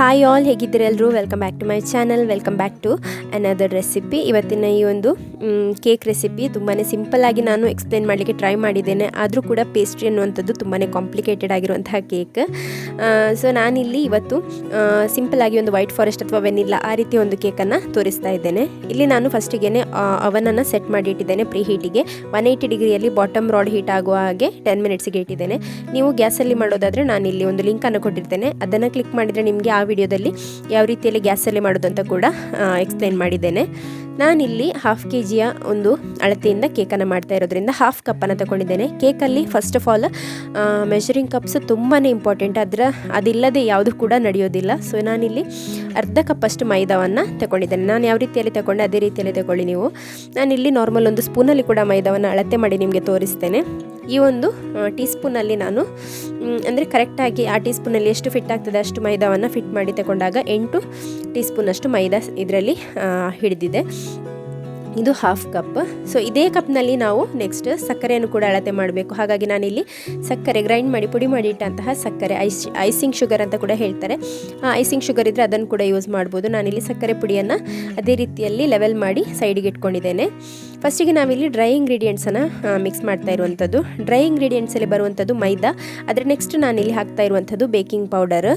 Hi all ಹೇಗಿದ್ದೀರಿ ಎಲ್ಲರೂ? Welcome back to my channel welcome back to another recipe ಇವತ್ತಿನ ಈ ಒಂದು ಕೇಕ್ ರೆಸಿಪಿ ತುಂಬಾ ಸಿಂಪಲ್ಲಾಗಿ ನಾನು ಎಕ್ಸ್ಪ್ಲೇನ್ ಮಾಡಲಿಕ್ಕೆ ಟ್ರೈ ಮಾಡಿದ್ದೇನೆ. ಆದರೂ ಕೂಡ ಪೇಸ್ಟ್ರಿ ಅನ್ನುವಂಥದ್ದು ತುಂಬಾ ಕಾಂಪ್ಲಿಕೇಟೆಡ್ ಆಗಿರುವಂತಹ ಕೇಕ್ ಸೊ ನಾನಿಲ್ಲಿ ಇವತ್ತು ಸಿಂಪಲ್ಲಾಗಿ ಒಂದು ವೈಟ್ ಫಾರೆಸ್ಟ್ ಅಥವಾ ವೆನಿಲ್ಲ ಆ ರೀತಿ ಒಂದು ಕೇಕನ್ನು ತೋರಿಸ್ತಾ ಇದ್ದೇನೆ. ಇಲ್ಲಿ ನಾನು ಫಸ್ಟಿಗೆ ಅವನನ್ನು ಸೆಟ್ ಮಾಡಿ ಇಟ್ಟಿದ್ದೇನೆ ಪ್ರೀ ಹೀಟಿಗೆ ಒನ್ ಏಯ್ಟಿ ಡಿಗ್ರಿಯಲ್ಲಿ ಬಾಟಮ್ ರಾಡ್ ಹೀಟ್ ಆಗುವ ಹಾಗೆ ಟೆನ್ ಮಿನಿಟ್ಸ್ಗೆ ಇಟ್ಟಿದ್ದೇನೆ. ನೀವು ಗ್ಯಾಸಲ್ಲಿ ಮಾಡೋದಾದರೆ ನಾನು ಇಲ್ಲಿ ಒಂದು ಲಿಂಕನ್ನು ಕೊಟ್ಟಿರ್ತೇನೆ. ಅದನ್ನು ಕ್ಲಿಕ್ ಮಾಡಿದರೆ ನಿಮಗೆ ಆ ವಿಡಿಯೋದಲ್ಲಿ ಯಾವ ರೀತಿಯಲ್ಲಿ ಗ್ಯಾಸಲ್ಲಿ ಮಾಡೋದು ಅಂತ ಕೂಡ ಎಕ್ಸ್ಪ್ಲೇನ್ ಮಾಡಿದ್ದೇನೆ. ನಾನಿಲ್ಲಿ ಹಾಫ್ ಕೆ ಜಿಯ ಒಂದು ಅಳತೆಯಿಂದ ಕೇಕನ್ನು ಮಾಡ್ತಾ ಇರೋದ್ರಿಂದ ಹಾಫ್ ಕಪ್ಪನ್ನು ತಗೊಂಡಿದ್ದೇನೆ. ಕೇಕಲ್ಲಿ first of all measuring cups ತುಂಬಾ ಇಂಪಾರ್ಟೆಂಟ್ ಅದರ, ಅದಿಲ್ಲದೆ ಯಾವುದು ಕೂಡ ನಡೆಯೋದಿಲ್ಲ. ಸೊ ನಾನಿಲ್ಲಿ ಅರ್ಧ ಕಪ್ಪಷ್ಟು ಮೈದಾವನ್ನು ತಗೊಂಡಿದ್ದೇನೆ. ನಾನು ಯಾವ ರೀತಿಯಲ್ಲಿ ತಗೊಂಡೆ, ಅದೇ ರೀತಿಯಲ್ಲಿ ತಗೊಳ್ಳಿ ನೀವು. ನಾನಿಲ್ಲಿ ನಾರ್ಮಲ್ ಒಂದು ಸ್ಪೂನಲ್ಲಿ ಕೂಡ ಮೈದಾವನ್ನು ಅಳತೆ ಮಾಡಿ ನಿಮಗೆ ತೋರಿಸ್ತೇನೆ. ಈ ಒಂದು ಟೀ ಸ್ಪೂನಲ್ಲಿ ನಾನು ಅಂದರೆ ಕರೆಕ್ಟಾಗಿ ಆ ಟೀ ಸ್ಪೂನಲ್ಲಿ ಎಷ್ಟು ಫಿಟ್ ಆಗ್ತದೆ ಅಷ್ಟು ಮೈದಾವನ್ನು ಫಿಟ್ ಮಾಡಿ ತಗೊಂಡಾಗ ಎಂಟು ಟೀ ಸ್ಪೂನಷ್ಟು ಮೈದಾ ಇದರಲ್ಲಿ ಹಿಡಿದಿದೆ. ಇದು ಹಾಫ್ ಕಪ್ ಸೊ ಇದೇ ಕಪ್ನಲ್ಲಿ ನಾವು ನೆಕ್ಸ್ಟ್ ಸಕ್ಕರೆಯನ್ನು ಕೂಡ ಅಳತೆ ಮಾಡಬೇಕು. ಹಾಗಾಗಿ ನಾನಿಲ್ಲಿ ಸಕ್ಕರೆ ಗ್ರೈಂಡ್ ಮಾಡಿ, ಪುಡಿ ಮಾಡಿ ಇಟ್ಟಂತಹ ಸಕ್ಕರೆ ಐಸ್ ಐಸಿಂಗ್ ಶುಗರ್ ಅಂತ ಕೂಡ ಹೇಳ್ತಾರೆ. ಆ ಐಸಿಂಗ್ ಶುಗರ್ ಇದ್ದರೆ ಅದನ್ನು ಕೂಡ ಯೂಸ್ ಮಾಡ್ಬೋದು. ನಾನಿಲ್ಲಿ ಸಕ್ಕರೆ ಪುಡಿಯನ್ನು ಅದೇ ರೀತಿಯಲ್ಲಿ ಲೆವೆಲ್ ಮಾಡಿ ಸೈಡಿಗೆ ಇಟ್ಕೊಂಡಿದ್ದೇನೆ. ಫಸ್ಟಿಗೆ ನಾವಿಲ್ಲಿ ಡ್ರೈ ಇಂಗ್ರೀಡಿಯೆಂಟ್ಸನ್ನು ಮಿಕ್ಸ್ ಮಾಡ್ತಾ ಇರುವಂಥದ್ದು. ಡ್ರೈ ಇಂಗ್ರೀಡಿಯೆಂಟ್ಸಲ್ಲಿ ಬರುವಂಥದ್ದು ಮೈದಾ. ಅದರ ನೆಕ್ಸ್ಟ್ ನಾನಿಲ್ಲಿ ಹಾಕ್ತಾ ಇರುವಂಥದ್ದು ಬೇಕಿಂಗ್ ಪೌಡರ್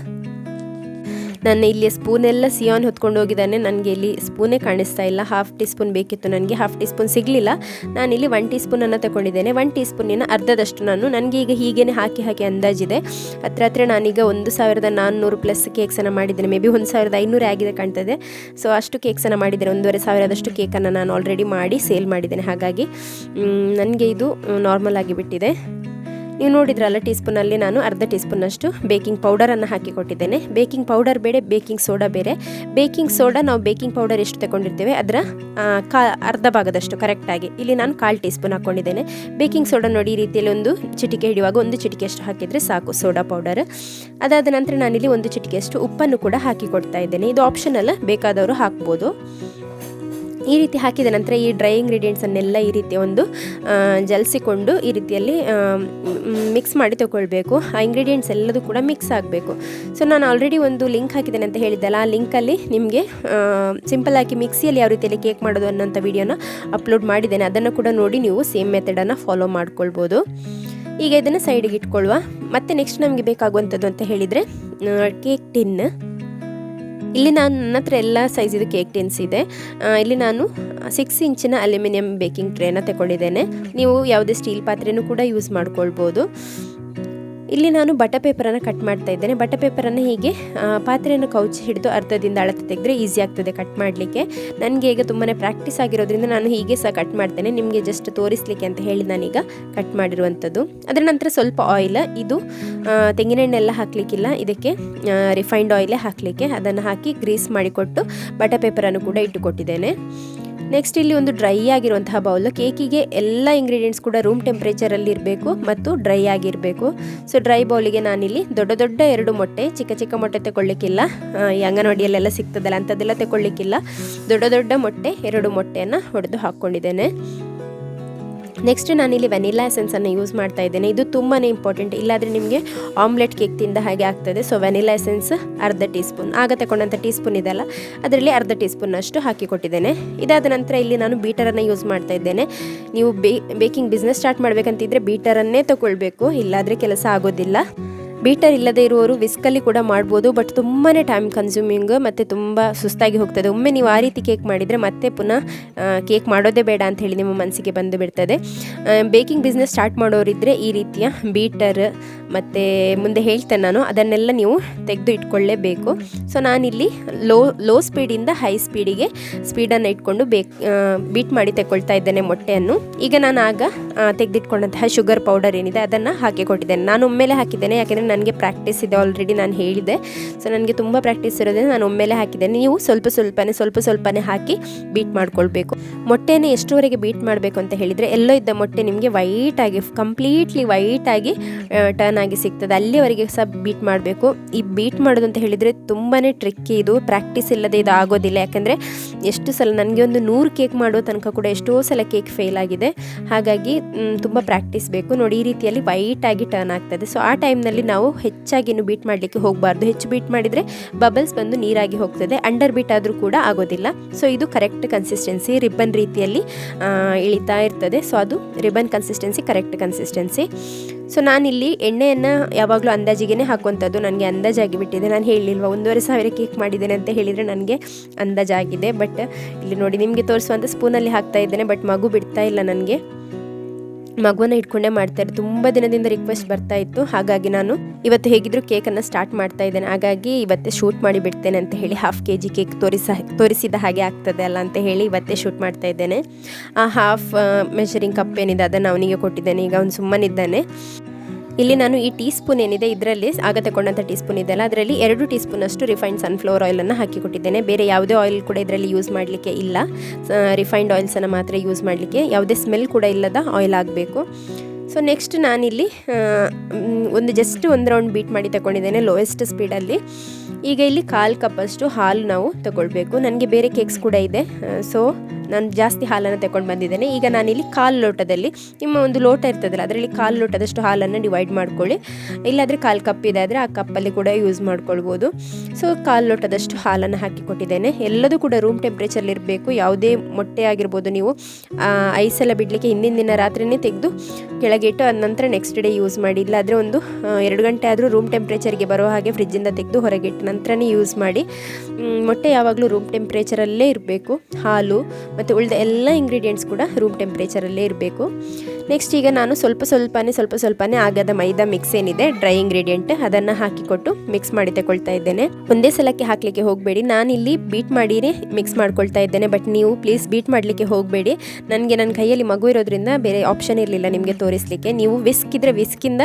ನನ್ನ ಇಲ್ಲಿ ಸ್ಪೂನೆಲ್ಲ ಸಿಯಾನ್ ಹೊತ್ಕೊಂಡು ಹೋಗಿದ್ದಾನೆ. ನನಗೆ ಇಲ್ಲಿ ಸ್ಪೂನೇ ಕಾಣಿಸ್ತಾ ಇಲ್ಲ. ಹಾಫ್ ಟೀ ಸ್ಪೂನ್ ಬೇಕಿತ್ತು ನನಗೆ. ಹಾಫ್ ಟೀ ಸ್ಪೂನ್ ಸಿಗಲಿಲ್ಲ. ನಾನಿಲ್ಲಿ ಒನ್ ಟೀ ಸ್ಪೂನನ್ನು ತಗೊಂಡಿದ್ದೇನೆ ಒನ್ ಟೀ ಸ್ಪೂನಿನ ಅರ್ಧದಷ್ಟು ನಾನು ನನಗೆ ಈಗ ಹೀಗೇ ಹಾಕಿ ಹಾಕಿ ಅಂದಾಜಿದೆ. ಹತ್ರ ಹತ್ರ ನಾನೀಗ ಒಂದು ಸಾವಿರದ ನಾನ್ನೂರು ಪ್ಲಸ್ ಕೇಕ್ಸನ್ನು ಮಾಡಿದ್ದೇನೆ. ಮೇ ಬಿ ಒಂದು ಸಾವಿರದ ಐನೂರು ಆಗಿದೆ ಕಾಣ್ತದೆ. ಸೊ ಅಷ್ಟು ಕೇಕ್ಸನ್ನು ಮಾಡಿದ್ದೇನೆ ಒಂದೂವರೆ ಸಾವಿರದಷ್ಟು ಕೇಕನ್ನು ನಾನು ಆಲ್ರೆಡಿ ಮಾಡಿ ಸೇಲ್ ಮಾಡಿದ್ದೇನೆ. ಹಾಗಾಗಿ ನನಗೆ ಇದು ನಾರ್ಮಲ್ ಆಗಿಬಿಟ್ಟಿದೆ ನೀವು ನೋಡಿದ್ರಲ್ಲ ಟೀ ಸ್ಪೂನಲ್ಲಿ ನಾನು ಅರ್ಧ ಟೀ ಸ್ಪೂನಷ್ಟು ಬೇಕಿಂಗ್ ಪೌಡರನ್ನು ಹಾಕಿ ಕೊಟ್ಟಿದ್ದೇನೆ ಬೇಕಿಂಗ್ ಪೌಡರ್ ಬೇರೆ, ಬೇಕಿಂಗ್ ಸೋಡಾ ಬೇರೆ. ಬೇಕಿಂಗ್ ಸೋಡಾ ನಾವು ಬೇಕಿಂಗ್ ಪೌಡರ್ ಎಷ್ಟು ತಗೊಂಡಿರ್ತೇವೆ ಅದರ ಕಾ, ಅರ್ಧ ಭಾಗದಷ್ಟು ಕರೆಕ್ಟಾಗಿ ಇಲ್ಲಿ ನಾನು ಕಾಲು ಟೀ ಸ್ಪೂನ್ ಹಾಕ್ಕೊಂಡಿದ್ದೇನೆ ಬೇಕಿಂಗ್ ಸೋಡಾ ನೋಡಿ ಈ ರೀತಿಯಲ್ಲಿ ಒಂದು ಚಿಟಿಕೆ ಹಿಡಿಯುವಾಗ ಒಂದು ಚಿಟಿಕೆಯಷ್ಟು ಹಾಕಿದರೆ ಸಾಕು ಸೋಡಾ ಪೌಡರ್. ಅದಾದ ನಂತರ ನಾನಿಲ್ಲಿ ಒಂದು ಚಿಟಿಕೆಯಷ್ಟು ಉಪ್ಪನ್ನು ಕೂಡ ಹಾಕಿ ಕೊಡ್ತಾ ಇದ್ದೇನೆ. ಇದು ಆಪ್ಷನಲ್ ಬೇಕಾದವರು ಹಾಕ್ಬೋದು. ಈ ರೀತಿ ಹಾಕಿದ ನಂತರ ಈ ಡ್ರೈ ಇಂಗ್ರೀಡಿಯೆಂಟ್ಸನ್ನೆಲ್ಲ ಈ ರೀತಿ ಒಂದು ಜಲಿಸಿಕೊಂಡು ಈ ರೀತಿಯಲ್ಲಿ ಮಿಕ್ಸ್ ಮಾಡಿ ತಗೊಳ್ಬೇಕು. ಆ ಇಂಗ್ರೀಡಿಯೆಂಟ್ಸ್ ಎಲ್ಲದೂ ಕೂಡ ಮಿಕ್ಸ್ ಆಗಬೇಕು. ಸೊ ನಾನು ಆಲ್ರೆಡಿ ಒಂದು ಲಿಂಕ್ ಹಾಕಿದ್ದೇನೆ ಅಂತ ಹೇಳಿದ್ದಲ್ಲ, ಆ ಲಿಂಕಲ್ಲಿ ನಿಮಗೆ ಸಿಂಪಲ್ ಆಗಿ ಮಿಕ್ಸಿಯಲ್ಲಿ ಯಾವ ರೀತಿಯಲ್ಲಿ ಕೇಕ್ ಮಾಡೋದು ಅನ್ನೋಂಥ ವಿಡಿಯೋನ ಅಪ್ಲೋಡ್ ಮಾಡಿದ್ದೇನೆ. ಅದನ್ನು ಕೂಡ ನೋಡಿ ನೀವು ಸೇಮ್ ಮೆಥಡನ್ನು ಫಾಲೋ ಮಾಡ್ಕೊಳ್ಬೋದು. ಈಗ ಇದನ್ನು ಸೈಡಿಗೆ ಇಟ್ಕೊಳ್ಳುವ. ಮತ್ತು ನೆಕ್ಸ್ಟ್ ನಮಗೆ ಬೇಕಾಗುವಂಥದ್ದು ಅಂತ ಹೇಳಿದರೆ ಕೇಕ್ ಟಿನ್ ಇಲ್ಲಿ ನಾನು ನನ್ನ ಹತ್ರ ಎಲ್ಲ ಸೈಜಿದು ಕೇಕ್ ಟಿನ್ಸ್ ಇದೆ. ಇಲ್ಲಿ ನಾನು ಸಿಕ್ಸ್ ಇಂಚಿನ ಅಲ್ಯೂಮಿನಿಯಂ ಬೇಕಿಂಗ್ ಟ್ರೇನ ತಗೊಂಡಿದ್ದೇನೆ ನೀವು ಯಾವುದೇ ಸ್ಟೀಲ್ ಪಾತ್ರೆನೂ ಕೂಡ ಯೂಸ್ ಮಾಡ್ಕೊಳ್ಬೋದು. ಇಲ್ಲಿ ನಾನು ಬಟರ್ ಪೇಪರನ್ನು ಕಟ್ ಮಾಡ್ತಾ ಇದ್ದೇನೆ. ಬಟರ್ ಪೇಪರನ್ನು ಹೀಗೆ ಪಾತ್ರೆಯನ್ನು ಕೌಚಿ ಹಿಡಿದು ಅರ್ಧದಿಂದ ಅಳತೆ ತೆಗೆದ್ರೆ ಈಸಿ ಆಗ್ತದೆ ಕಟ್ ಮಾಡಲಿಕ್ಕೆ. ನನಗೆ ಈಗ ತುಂಬಾ ಪ್ರಾಕ್ಟೀಸ್ ಆಗಿರೋದ್ರಿಂದ ನಾನು ಹೀಗೆ ಸಹ ಕಟ್ ಮಾಡ್ತೇನೆ. ನಿಮಗೆ ಜಸ್ಟ್ ತೋರಿಸಲಿಕ್ಕೆ ಅಂತ ಹೇಳಿ ನಾನೀಗ ಕಟ್ ಮಾಡಿರುವಂಥದ್ದು. ಅದರ ನಂತರ ಸ್ವಲ್ಪ ಆಯಿಲ್ ಇದು ತೆಂಗಿನೆಣ್ಣೆ ಎಲ್ಲ ಹಾಕಲಿಕ್ಕಿಲ್ಲ. ಇದಕ್ಕೆ ರಿಫೈನ್ಡ್ ಆಯಿಲೇ ಹಾಕಲಿಕ್ಕೆ. ಅದನ್ನು ಹಾಕಿ ಗ್ರೀಸ್ ಮಾಡಿಕೊಟ್ಟು ಬಟ ಪೇಪರನ್ನು ಕೂಡ ಇಟ್ಟುಕೊಟ್ಟಿದ್ದೇನೆ. ನೆಕ್ಸ್ಟ್ ಇಲ್ಲಿ ಒಂದು ಡ್ರೈ ಆಗಿರುವಂತಹ ಬೌಲ್ ಕೇಕಿಗೆ ಎಲ್ಲ ಇಂಗ್ರೀಡಿಯೆಂಟ್ಸ್ ಕೂಡ ರೂಮ್ ಟೆಂಪ್ರೇಚರಲ್ಲಿ ಇರಬೇಕು ಮತ್ತು ಡ್ರೈ ಆಗಿರಬೇಕು. ಸೊ ಡ್ರೈ ಬೌಲಿಗೆ ನಾನಿಲ್ಲಿ ದೊಡ್ಡ ದೊಡ್ಡ ಎರಡು ಮೊಟ್ಟೆ, ಚಿಕ್ಕ ಚಿಕ್ಕ ಮೊಟ್ಟೆ ತಗೊಳ್ಳಿಕ್ಕಿಲ್ಲ. ಈ ಅಂಗನವಾಡಿಯಲ್ಲೆಲ್ಲ ಸಿಗ್ತದಲ್ಲ, ಅಂಥದ್ದೆಲ್ಲ ತಗೊಳ್ಳಿಕ್ಕಿಲ್ಲ. ದೊಡ್ಡ ದೊಡ್ಡ ಮೊಟ್ಟೆ, ಎರಡು ಮೊಟ್ಟೆಯನ್ನು ಹೊಡೆದು ಹಾಕ್ಕೊಂಡಿದ್ದೇನೆ ನೆಕ್ಸ್ಟ್ ನಾನಿಲ್ಲಿ ವೆನಿಲಾ ಎಸೆನ್ಸನ್ನು ಯೂಸ್ ಮಾಡ್ತಾ ಇದ್ದೇನೆ. ಇದು ತುಂಬಾ ಇಂಪಾರ್ಟೆಂಟ್ ಇಲ್ಲಾದರೆ ನಿಮಗೆ ಆಮ್ಲೆಟ್ ಕೇಕ್ ತಿಂದ ಹಾಗೆ ಆಗ್ತದೆ. ಸೊ ವೆನಿಲಾ ಎಸೆನ್ಸ್ ಅರ್ಧ ಟೀ ಸ್ಪೂನ್ ಆಗ ತಗೊಂಡಂಥ ಟೀ ಸ್ಪೂನ್ ಇದೆಲ್ಲ. ಅದರಲ್ಲಿ ಅರ್ಧ ಟೀ ಹಾಕಿ ಕೊಟ್ಟಿದ್ದೇನೆ. ಇದಾದ ನಂತರ ಇಲ್ಲಿ ನಾನು ಬೀಟರನ್ನು ಯೂಸ್ ಮಾಡ್ತಾ ಇದ್ದೇನೆ. ನೀವು ಬೇಕಿಂಗ್ ಬಿಸ್ನೆಸ್ ಸ್ಟಾರ್ಟ್ ಮಾಡಬೇಕಂತಿದ್ರೆ ಬೀಟರನ್ನೇ ತಗೊಳ್ಬೇಕು. ಇಲ್ಲಾದರೆ ಕೆಲಸ ಆಗೋದಿಲ್ಲ. ಬೀಟರ್ ಇಲ್ಲದೆ ಇರುವವರು ವಿಸ್ಕಲ್ಲಿ ಕೂಡ ಮಾಡ್ಬೋದು ಬಟ್ ತುಂಬಾ ಟೈಮ್ ಕನ್ಸ್ಯೂಮಿಂಗ್ ಮತ್ತು ತುಂಬ ಸುಸ್ತಾಗಿ ಹೋಗ್ತದೆ. ಒಮ್ಮೆ ನೀವು ಆ ರೀತಿ ಕೇಕ್ ಮಾಡಿದರೆ ಮತ್ತೆ ಪುನಃ ಕೇಕ್ ಮಾಡೋದೇ ಬೇಡ ಅಂತ ಹೇಳಿ ನಿಮ್ಮ ಮನಸ್ಸಿಗೆ ಬಂದು ಬಿಡ್ತದೆ. ಬೇಕಿಂಗ್ ಬಿಸ್ನೆಸ್ ಸ್ಟಾರ್ಟ್ ಮಾಡೋರಿದ್ದರೆ ಈ ರೀತಿಯ ಬೀಟರ್ ಮತ್ತು ಮುಂದೆ ಹೇಳ್ತೇನೆ ನಾನು, ಅದನ್ನೆಲ್ಲ ನೀವು ತೆಗೆದು ಇಟ್ಕೊಳ್ಳೇಬೇಕು ಸೊ ನಾನಿಲ್ಲಿ ಲೋ ಲೋ ಸ್ಪೀಡಿಂದ ಹೈ ಸ್ಪೀಡಿಗೆ ಸ್ಪೀಡನ್ನು ಇಟ್ಕೊಂಡು ಬೇಕ್ ಬೀಟ್ ಮಾಡಿ ತೆಕ್ಕೊಳ್ತಾ ಇದ್ದೇನೆ ಮೊಟ್ಟೆಯನ್ನು. ಈಗ ನಾನು ಆಗ ತೆಗೆದಿಟ್ಕೊಂಡಂತಹ ಶುಗರ್ ಪೌಡರ್ ಏನಿದೆ ಅದನ್ನು ಹಾಕಿ ಕೊಟ್ಟಿದ್ದೇನೆ. ನಾನು ಒಮ್ಮೆಲೆ ಹಾಕಿದ್ದೇನೆ, ಯಾಕೆಂದರೆ ನನಗೆ ಪ್ರಾಕ್ಟೀಸ್ ಇದೆ ಆಲ್ರೆಡಿ ನಾನು ಹೇಳಿದೆ ಸೊ ನನಗೆ ತುಂಬ ಪ್ರಾಕ್ಟೀಸ್ ಇರೋದ್ರಿಂದ ನಾನು ಒಮ್ಮೆಲೆ ಹಾಕಿದ್ದೇನೆ. ನೀವು ಸ್ವಲ್ಪ ಸ್ವಲ್ಪನೇ ಸ್ವಲ್ಪ ಸ್ವಲ್ಪನೇ ಹಾಕಿ ಬೀಟ್ ಮಾಡ್ಕೊಳ್ಬೇಕು. ಮೊಟ್ಟೆಯನ್ನು ಎಷ್ಟುವರೆಗೆ ಬೀಟ್ ಮಾಡಬೇಕು ಅಂತ ಹೇಳಿದರೆ, ಎಲ್ಲೋ ಇದ್ದ ಮೊಟ್ಟೆ ನಿಮಗೆ ವೈಟಾಗಿ ಕಂಪ್ಲೀಟ್ಲಿ ವೈಟಾಗಿ ಟರ್ನ್ ಚೆನ್ನಾಗಿ ಸಿಗ್ತದೆ. ಅಲ್ಲಿವರೆಗೆ ಸಹ ಬೀಟ್ ಮಾಡಬೇಕು. ಈ ಬೀಟ್ ಮಾಡೋದು ಅಂತ ಹೇಳಿದರೆ ತುಂಬಾ ಟ್ರಿಕ್ಕಿ ಇದು. ಪ್ರಾಕ್ಟೀಸ್ ಇಲ್ಲದೆ ಇದು ಆಗೋದಿಲ್ಲ. ಯಾಕಂದರೆ ಎಷ್ಟು ಸಲ ನನಗೆ ಒಂದು ನೂರು ಕೇಕ್ ಮಾಡೋ ತನಕ ಕೂಡ ಎಷ್ಟೋ ಸಲ ಕೇಕ್ ಫೇಲ್ ಆಗಿದೆ. ಹಾಗಾಗಿ ತುಂಬ ಪ್ರಾಕ್ಟೀಸ್ ಬೇಕು. ನೋಡಿ, ಈ ರೀತಿಯಲ್ಲಿ ವೈಟಾಗಿ ಟರ್ನ್ ಆಗ್ತದೆ. ಸೊ ಆ ಟೈಮ್ನಲ್ಲಿ ನಾವು ಹೆಚ್ಚಾಗಿ ಇನ್ನು ಬೀಟ್ ಮಾಡಲಿಕ್ಕೆ ಹೋಗಬಾರ್ದು. ಹೆಚ್ಚು ಬೀಟ್ ಮಾಡಿದರೆ ಬಬಲ್ಸ್ ಬಂದು ನೀರಾಗಿ ಹೋಗ್ತದೆ. ಅಂಡರ್ ಬೀಟ್ ಆದರೂ ಕೂಡ ಆಗೋದಿಲ್ಲ. ಸೊ ಇದು ಕರೆಕ್ಟ್ ಕನ್ಸಿಸ್ಟೆನ್ಸಿ ರಿಬ್ಬನ್ ರೀತಿಯಲ್ಲಿ ಇಳಿತಾ ಇರ್ತದೆ. ಸೊ ಅದು ribbon consistency correct consistency so ನಾನಿಲ್ಲಿ ಎಣ್ಣೆಯನ್ನು ಯಾವಾಗಲೂ ಅಂದಾಜಿಗೆ ಹಾಕುವಂಥದ್ದು ನನಗೆ ಅಂದಾಜಾಗಿ ಬಿಟ್ಟಿದೆ ನಾನು ಹೇಳಿಲ್ವ, ಒಂದೂವರೆ ಸಾವಿರ ಕೇಕ್ ಮಾಡಿದ್ದೇನೆ ಅಂತ ಹೇಳಿದರೆ ನನಗೆ ಅಂದಾಜಾಗಿದೆ. ಬಟ್ ಇಲ್ಲಿ ನೋಡಿ, ನಿಮಗೆ ತೋರಿಸುವಂಥ ಸ್ಪೂನಲ್ಲಿ ಹಾಕ್ತಾ ಇದ್ದೇನೆ ಬಟ್ ಮಗು ಬಿಡ್ತಾ ಇಲ್ಲ ನನಗೆ. ಮಗುವನ್ನ ಇಟ್ಕೊಂಡೇ ಮಾಡ್ತಾರೆ ತುಂಬ ದಿನದಿಂದ ರಿಕ್ವೆಸ್ಟ್ ಬರ್ತಾ ಇತ್ತು. ಹಾಗಾಗಿ ನಾನು ಇವತ್ತು ಹೇಗಿದ್ರು ಕೇಕನ್ನು ಸ್ಟಾರ್ಟ್ ಮಾಡ್ತಾ ಇದ್ದೇನೆ. ಹಾಗಾಗಿ ಇವತ್ತೇ ಶೂಟ್ ಮಾಡಿ ಬಿಡ್ತೇನೆ ಅಂತ ಹೇಳಿ ಹಾಫ್ ಕೆ ಜಿ ಕೇಕ್ ತೋರಿಸ, ತೋರಿಸಿದ ಹಾಗೆ ಆಗ್ತದೆ ಅಲ್ಲ ಅಂತ ಹೇಳಿ ಇವತ್ತೇ ಶೂಟ್ ಮಾಡ್ತಾ ಇದ್ದೇನೆ. ಆ ಹಾಫ್ ಮೆಷರಿಂಗ್ ಕಪ್ ಏನಿದೆ ಅದನ್ನು ಅವನಿಗೆ ಕೊಟ್ಟಿದ್ದೇನೆ. ಈಗ ಅವನು ಸುಮ್ಮನಿದ್ದಾನೆ. ಇಲ್ಲಿ ನಾನು ಈ ಟೀ ಸ್ಪೂನ್ ಏನಿದೆ, ಇದರಲ್ಲಿ ಆಗ ತಗೊಂಡಂಥ ಟೀ ಸ್ಪೂನ್ ಇದೆಯಲ್ಲ ಅದರಲ್ಲಿ ಎರಡು ಟೀ ಸ್ಪೂನಷ್ಟು ರಿಫೈಂಡ್ ಸನ್ಫ್ಲವರ್ ಆಯಿಲನ್ನು ಹಾಕಿ ಕೊಟ್ಟಿದ್ದೇನೆ ಬೇರೆ ಯಾವುದೇ ಆಯಿಲ್ ಕೂಡ ಇದರಲ್ಲಿ ಯೂಸ್ ಮಾಡಲಿಕ್ಕೆ ಇಲ್ಲ. ರಿಫೈನ್ಡ್ ಆಯಿಲ್ಸನ್ನು ಮಾತ್ರ ಯೂಸ್ ಮಾಡಲಿಕ್ಕೆ ಯಾವುದೇ ಸ್ಮೆಲ್ ಕೂಡ ಇಲ್ಲದ ಆಯಿಲ್ ಆಗಬೇಕು. ಸೊ ನೆಕ್ಸ್ಟ್ ನಾನಿಲ್ಲಿ ಒಂದು ಜಸ್ಟ್ ಒಂದು ರೌಂಡ್ ಬೀಟ್ ಮಾಡಿ ತಗೊಂಡಿದ್ದೇನೆ ಲೋಯೆಸ್ಟ್ ಸ್ಪೀಡಲ್ಲಿ ಈಗ ಇಲ್ಲಿ ಕಾಲು ಕಪ್ಪಷ್ಟು ಹಾಲು ನಾವು ತಗೊಳ್ಬೇಕು. ನನಗೆ ಬೇರೆ ಕೇಕ್ಸ್ ಕೂಡ ಇದೆ. ಸೊ ನಾನು ಜಾಸ್ತಿ ಹಾಲನ್ನು ತಗೊಂಡು ಬಂದಿದ್ದೇನೆ. ಈಗ ನಾನಿಲ್ಲಿ ಕಾಲು ಲೋಟದಲ್ಲಿ ನಿಮ್ಮ ಒಂದು ಲೋಟ ಇರ್ತದಲ್ಲ, ಅದರಲ್ಲಿ ಕಾಲು ಲೋಟದಷ್ಟು ಹಾಲನ್ನು ಡಿವೈಡ್ ಮಾಡ್ಕೊಳ್ಳಿ. ಇಲ್ಲಾದರೆ ಕಾಲು ಕಪ್ ಇದೆ ಆದರೆ ಆ ಕಪ್ಪಲ್ಲಿ ಕೂಡ ಯೂಸ್ ಮಾಡ್ಕೊಳ್ಬೋದು. ಸೊ ಕಾಲು ಲೋಟದಷ್ಟು ಹಾಲನ್ನು ಹಾಕಿ ಕೊಟ್ಟಿದ್ದೇನೆ. ಎಲ್ಲದೂ ಕೂಡ ರೂಮ್ ಟೆಂಪ್ರೇಚರ್ಲಿ ಇರಬೇಕು. ಯಾವುದೇ ಮೊಟ್ಟೆ ಆಗಿರ್ಬೋದು ನೀವು ಐಸ್ ಎಲ್ಲ ಬಿಡಲಿಕ್ಕೆ ಹಿಂದಿನ ದಿನ ರಾತ್ರಿನೇ ತೆಗೆದು ಕೆಳಗೆ ಇಟ್ಟು ಅದ ನಂತರ ನೆಕ್ಸ್ಟ್ ಡೇ ಯೂಸ್ ಮಾಡಿ. ಇಲ್ಲಾದರೆ ಒಂದು ಎರಡು ಗಂಟೆ ಆದರೂ ರೂಮ್ ಟೆಂಪ್ರೇಚರ್ಗೆ ಬರೋ ಹಾಗೆ ಫ್ರಿಜ್ಜಿಂದ ತೆಗೆದು ಹೊರಗೆ ಇಟ್ಟು ನಂತರನೇ ಯೂಸ್ ಮಾಡಿ. ಮೊಟ್ಟೆ ಯಾವಾಗಲೂ ರೂಮ್ ಟೆಂಪ್ರೇಚರಲ್ಲೇ ಇರಬೇಕು. ಹಾಲು ಮತ್ತು ಉಳಿದ ಎಲ್ಲ ಇಂಗ್ರೀಡಿಯೆಂಟ್ಸ್ ಕೂಡ ರೂಮ್ ಟೆಂಪ್ರೇಚರಲ್ಲೇ ಇರಬೇಕು. ನೆಕ್ಸ್ಟ್ ಈಗ ನಾನು ಸ್ವಲ್ಪ ಸ್ವಲ್ಪನೇ ಸ್ವಲ್ಪ ಸ್ವಲ್ಪನೇ ಆಗದ ಮೈದಾ ಮಿಕ್ಸ್ ಏನಿದೆ ಡ್ರೈ ಇಂಗ್ರೀಡಿಯೆಂಟ್ ಅದನ್ನು ಹಾಕಿಕೊಟ್ಟು ಮಿಕ್ಸ್ ಮಾಡಿ ತಗೊಳ್ತಾ ಇದ್ದೇನೆ. ಒಂದೇ ಸಲಕ್ಕೆ ಹಾಕಲಿಕ್ಕೆ ಹೋಗಬೇಡಿ. ಇಲ್ಲಿ ಬೀಟ್ ಮಾಡಿನೇ ಮಿಕ್ಸ್ ಮಾಡ್ಕೊಳ್ತಾ ಇದ್ದೇನೆ ಬಟ್ ನೀವು ಪ್ಲೀಸ್ ಬೀಟ್ ಮಾಡಲಿಕ್ಕೆ ಹೋಗಬೇಡಿ. ನನಗೆ ನನ್ನ ಕೈಯಲ್ಲಿ ಮಗು ಇರೋದ್ರಿಂದ ಬೇರೆ ಆಪ್ಷನ್ ಇರಲಿಲ್ಲ ನಿಮಗೆ ತೋರಿಸಲಿಕ್ಕೆ. ನೀವು ವಿಸ್ಕ್ ಇದ್ರೆ ವಿಸ್ಕಿಂದ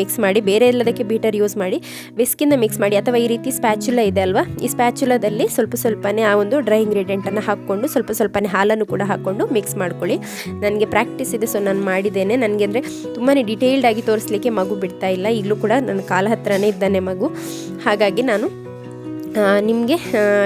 ಮಿಕ್ಸ್ ಮಾಡಿ, ಬೇರೆ ಎಲ್ಲದಕ್ಕೆ ಬೀಟರ್ ಯೂಸ್ ಮಾಡಿ ವಿಸ್ಕಿಂದ ಮಿಕ್ಸ್ ಮಾಡಿ, ಅಥವಾ ಈ ರೀತಿ ಸ್ಪ್ಯಾಚುಲ ಇದೆ ಅಲ್ವಾ? ಈ ಸ್ಪ್ಯಾಚುಲದಲ್ಲಿ ಸ್ವಲ್ಪ ಸ್ವಲ್ಪನೇ ಆ ಒಂದು ಡ್ರೈ ಇಂಗ್ರೀಡಿಯೆಂಟನ್ನು ಹಾಕ್ಕೊಂಡು, ಸ್ವಲ್ಪ ಸ್ವಲ್ಪನೇ ಹಾಲನ್ನು ಕೂಡ ಹಾಕ್ಕೊಂಡು ಮಿಕ್ಸ್ ಮಾಡ್ಕೊಳ್ಳಿ. ನನಗೆ ಪ್ರಾಕ್ಟೀಸ್ ಇದೆ ಸೊ ನಾನು ಮಾಡಿದ್ದೇನೆ. ನನಗೆ ಅಂದರೆ ತುಂಬಾ ಡಿಟೇಲ್ಡ್ ಆಗಿ ತೋರಿಸ್ಲಿಕ್ಕೆ ಮಗು ಬಿಡ್ತಾ ಇಲ್ಲ. ಈಗಲೂ ಕೂಡ ನನ್ನ ಕಾಲ ಹತ್ರನೇ ಇದ್ದಾನೆ ಮಗು. ಹಾಗಾಗಿ ನಾನು ನಿಮಗೆ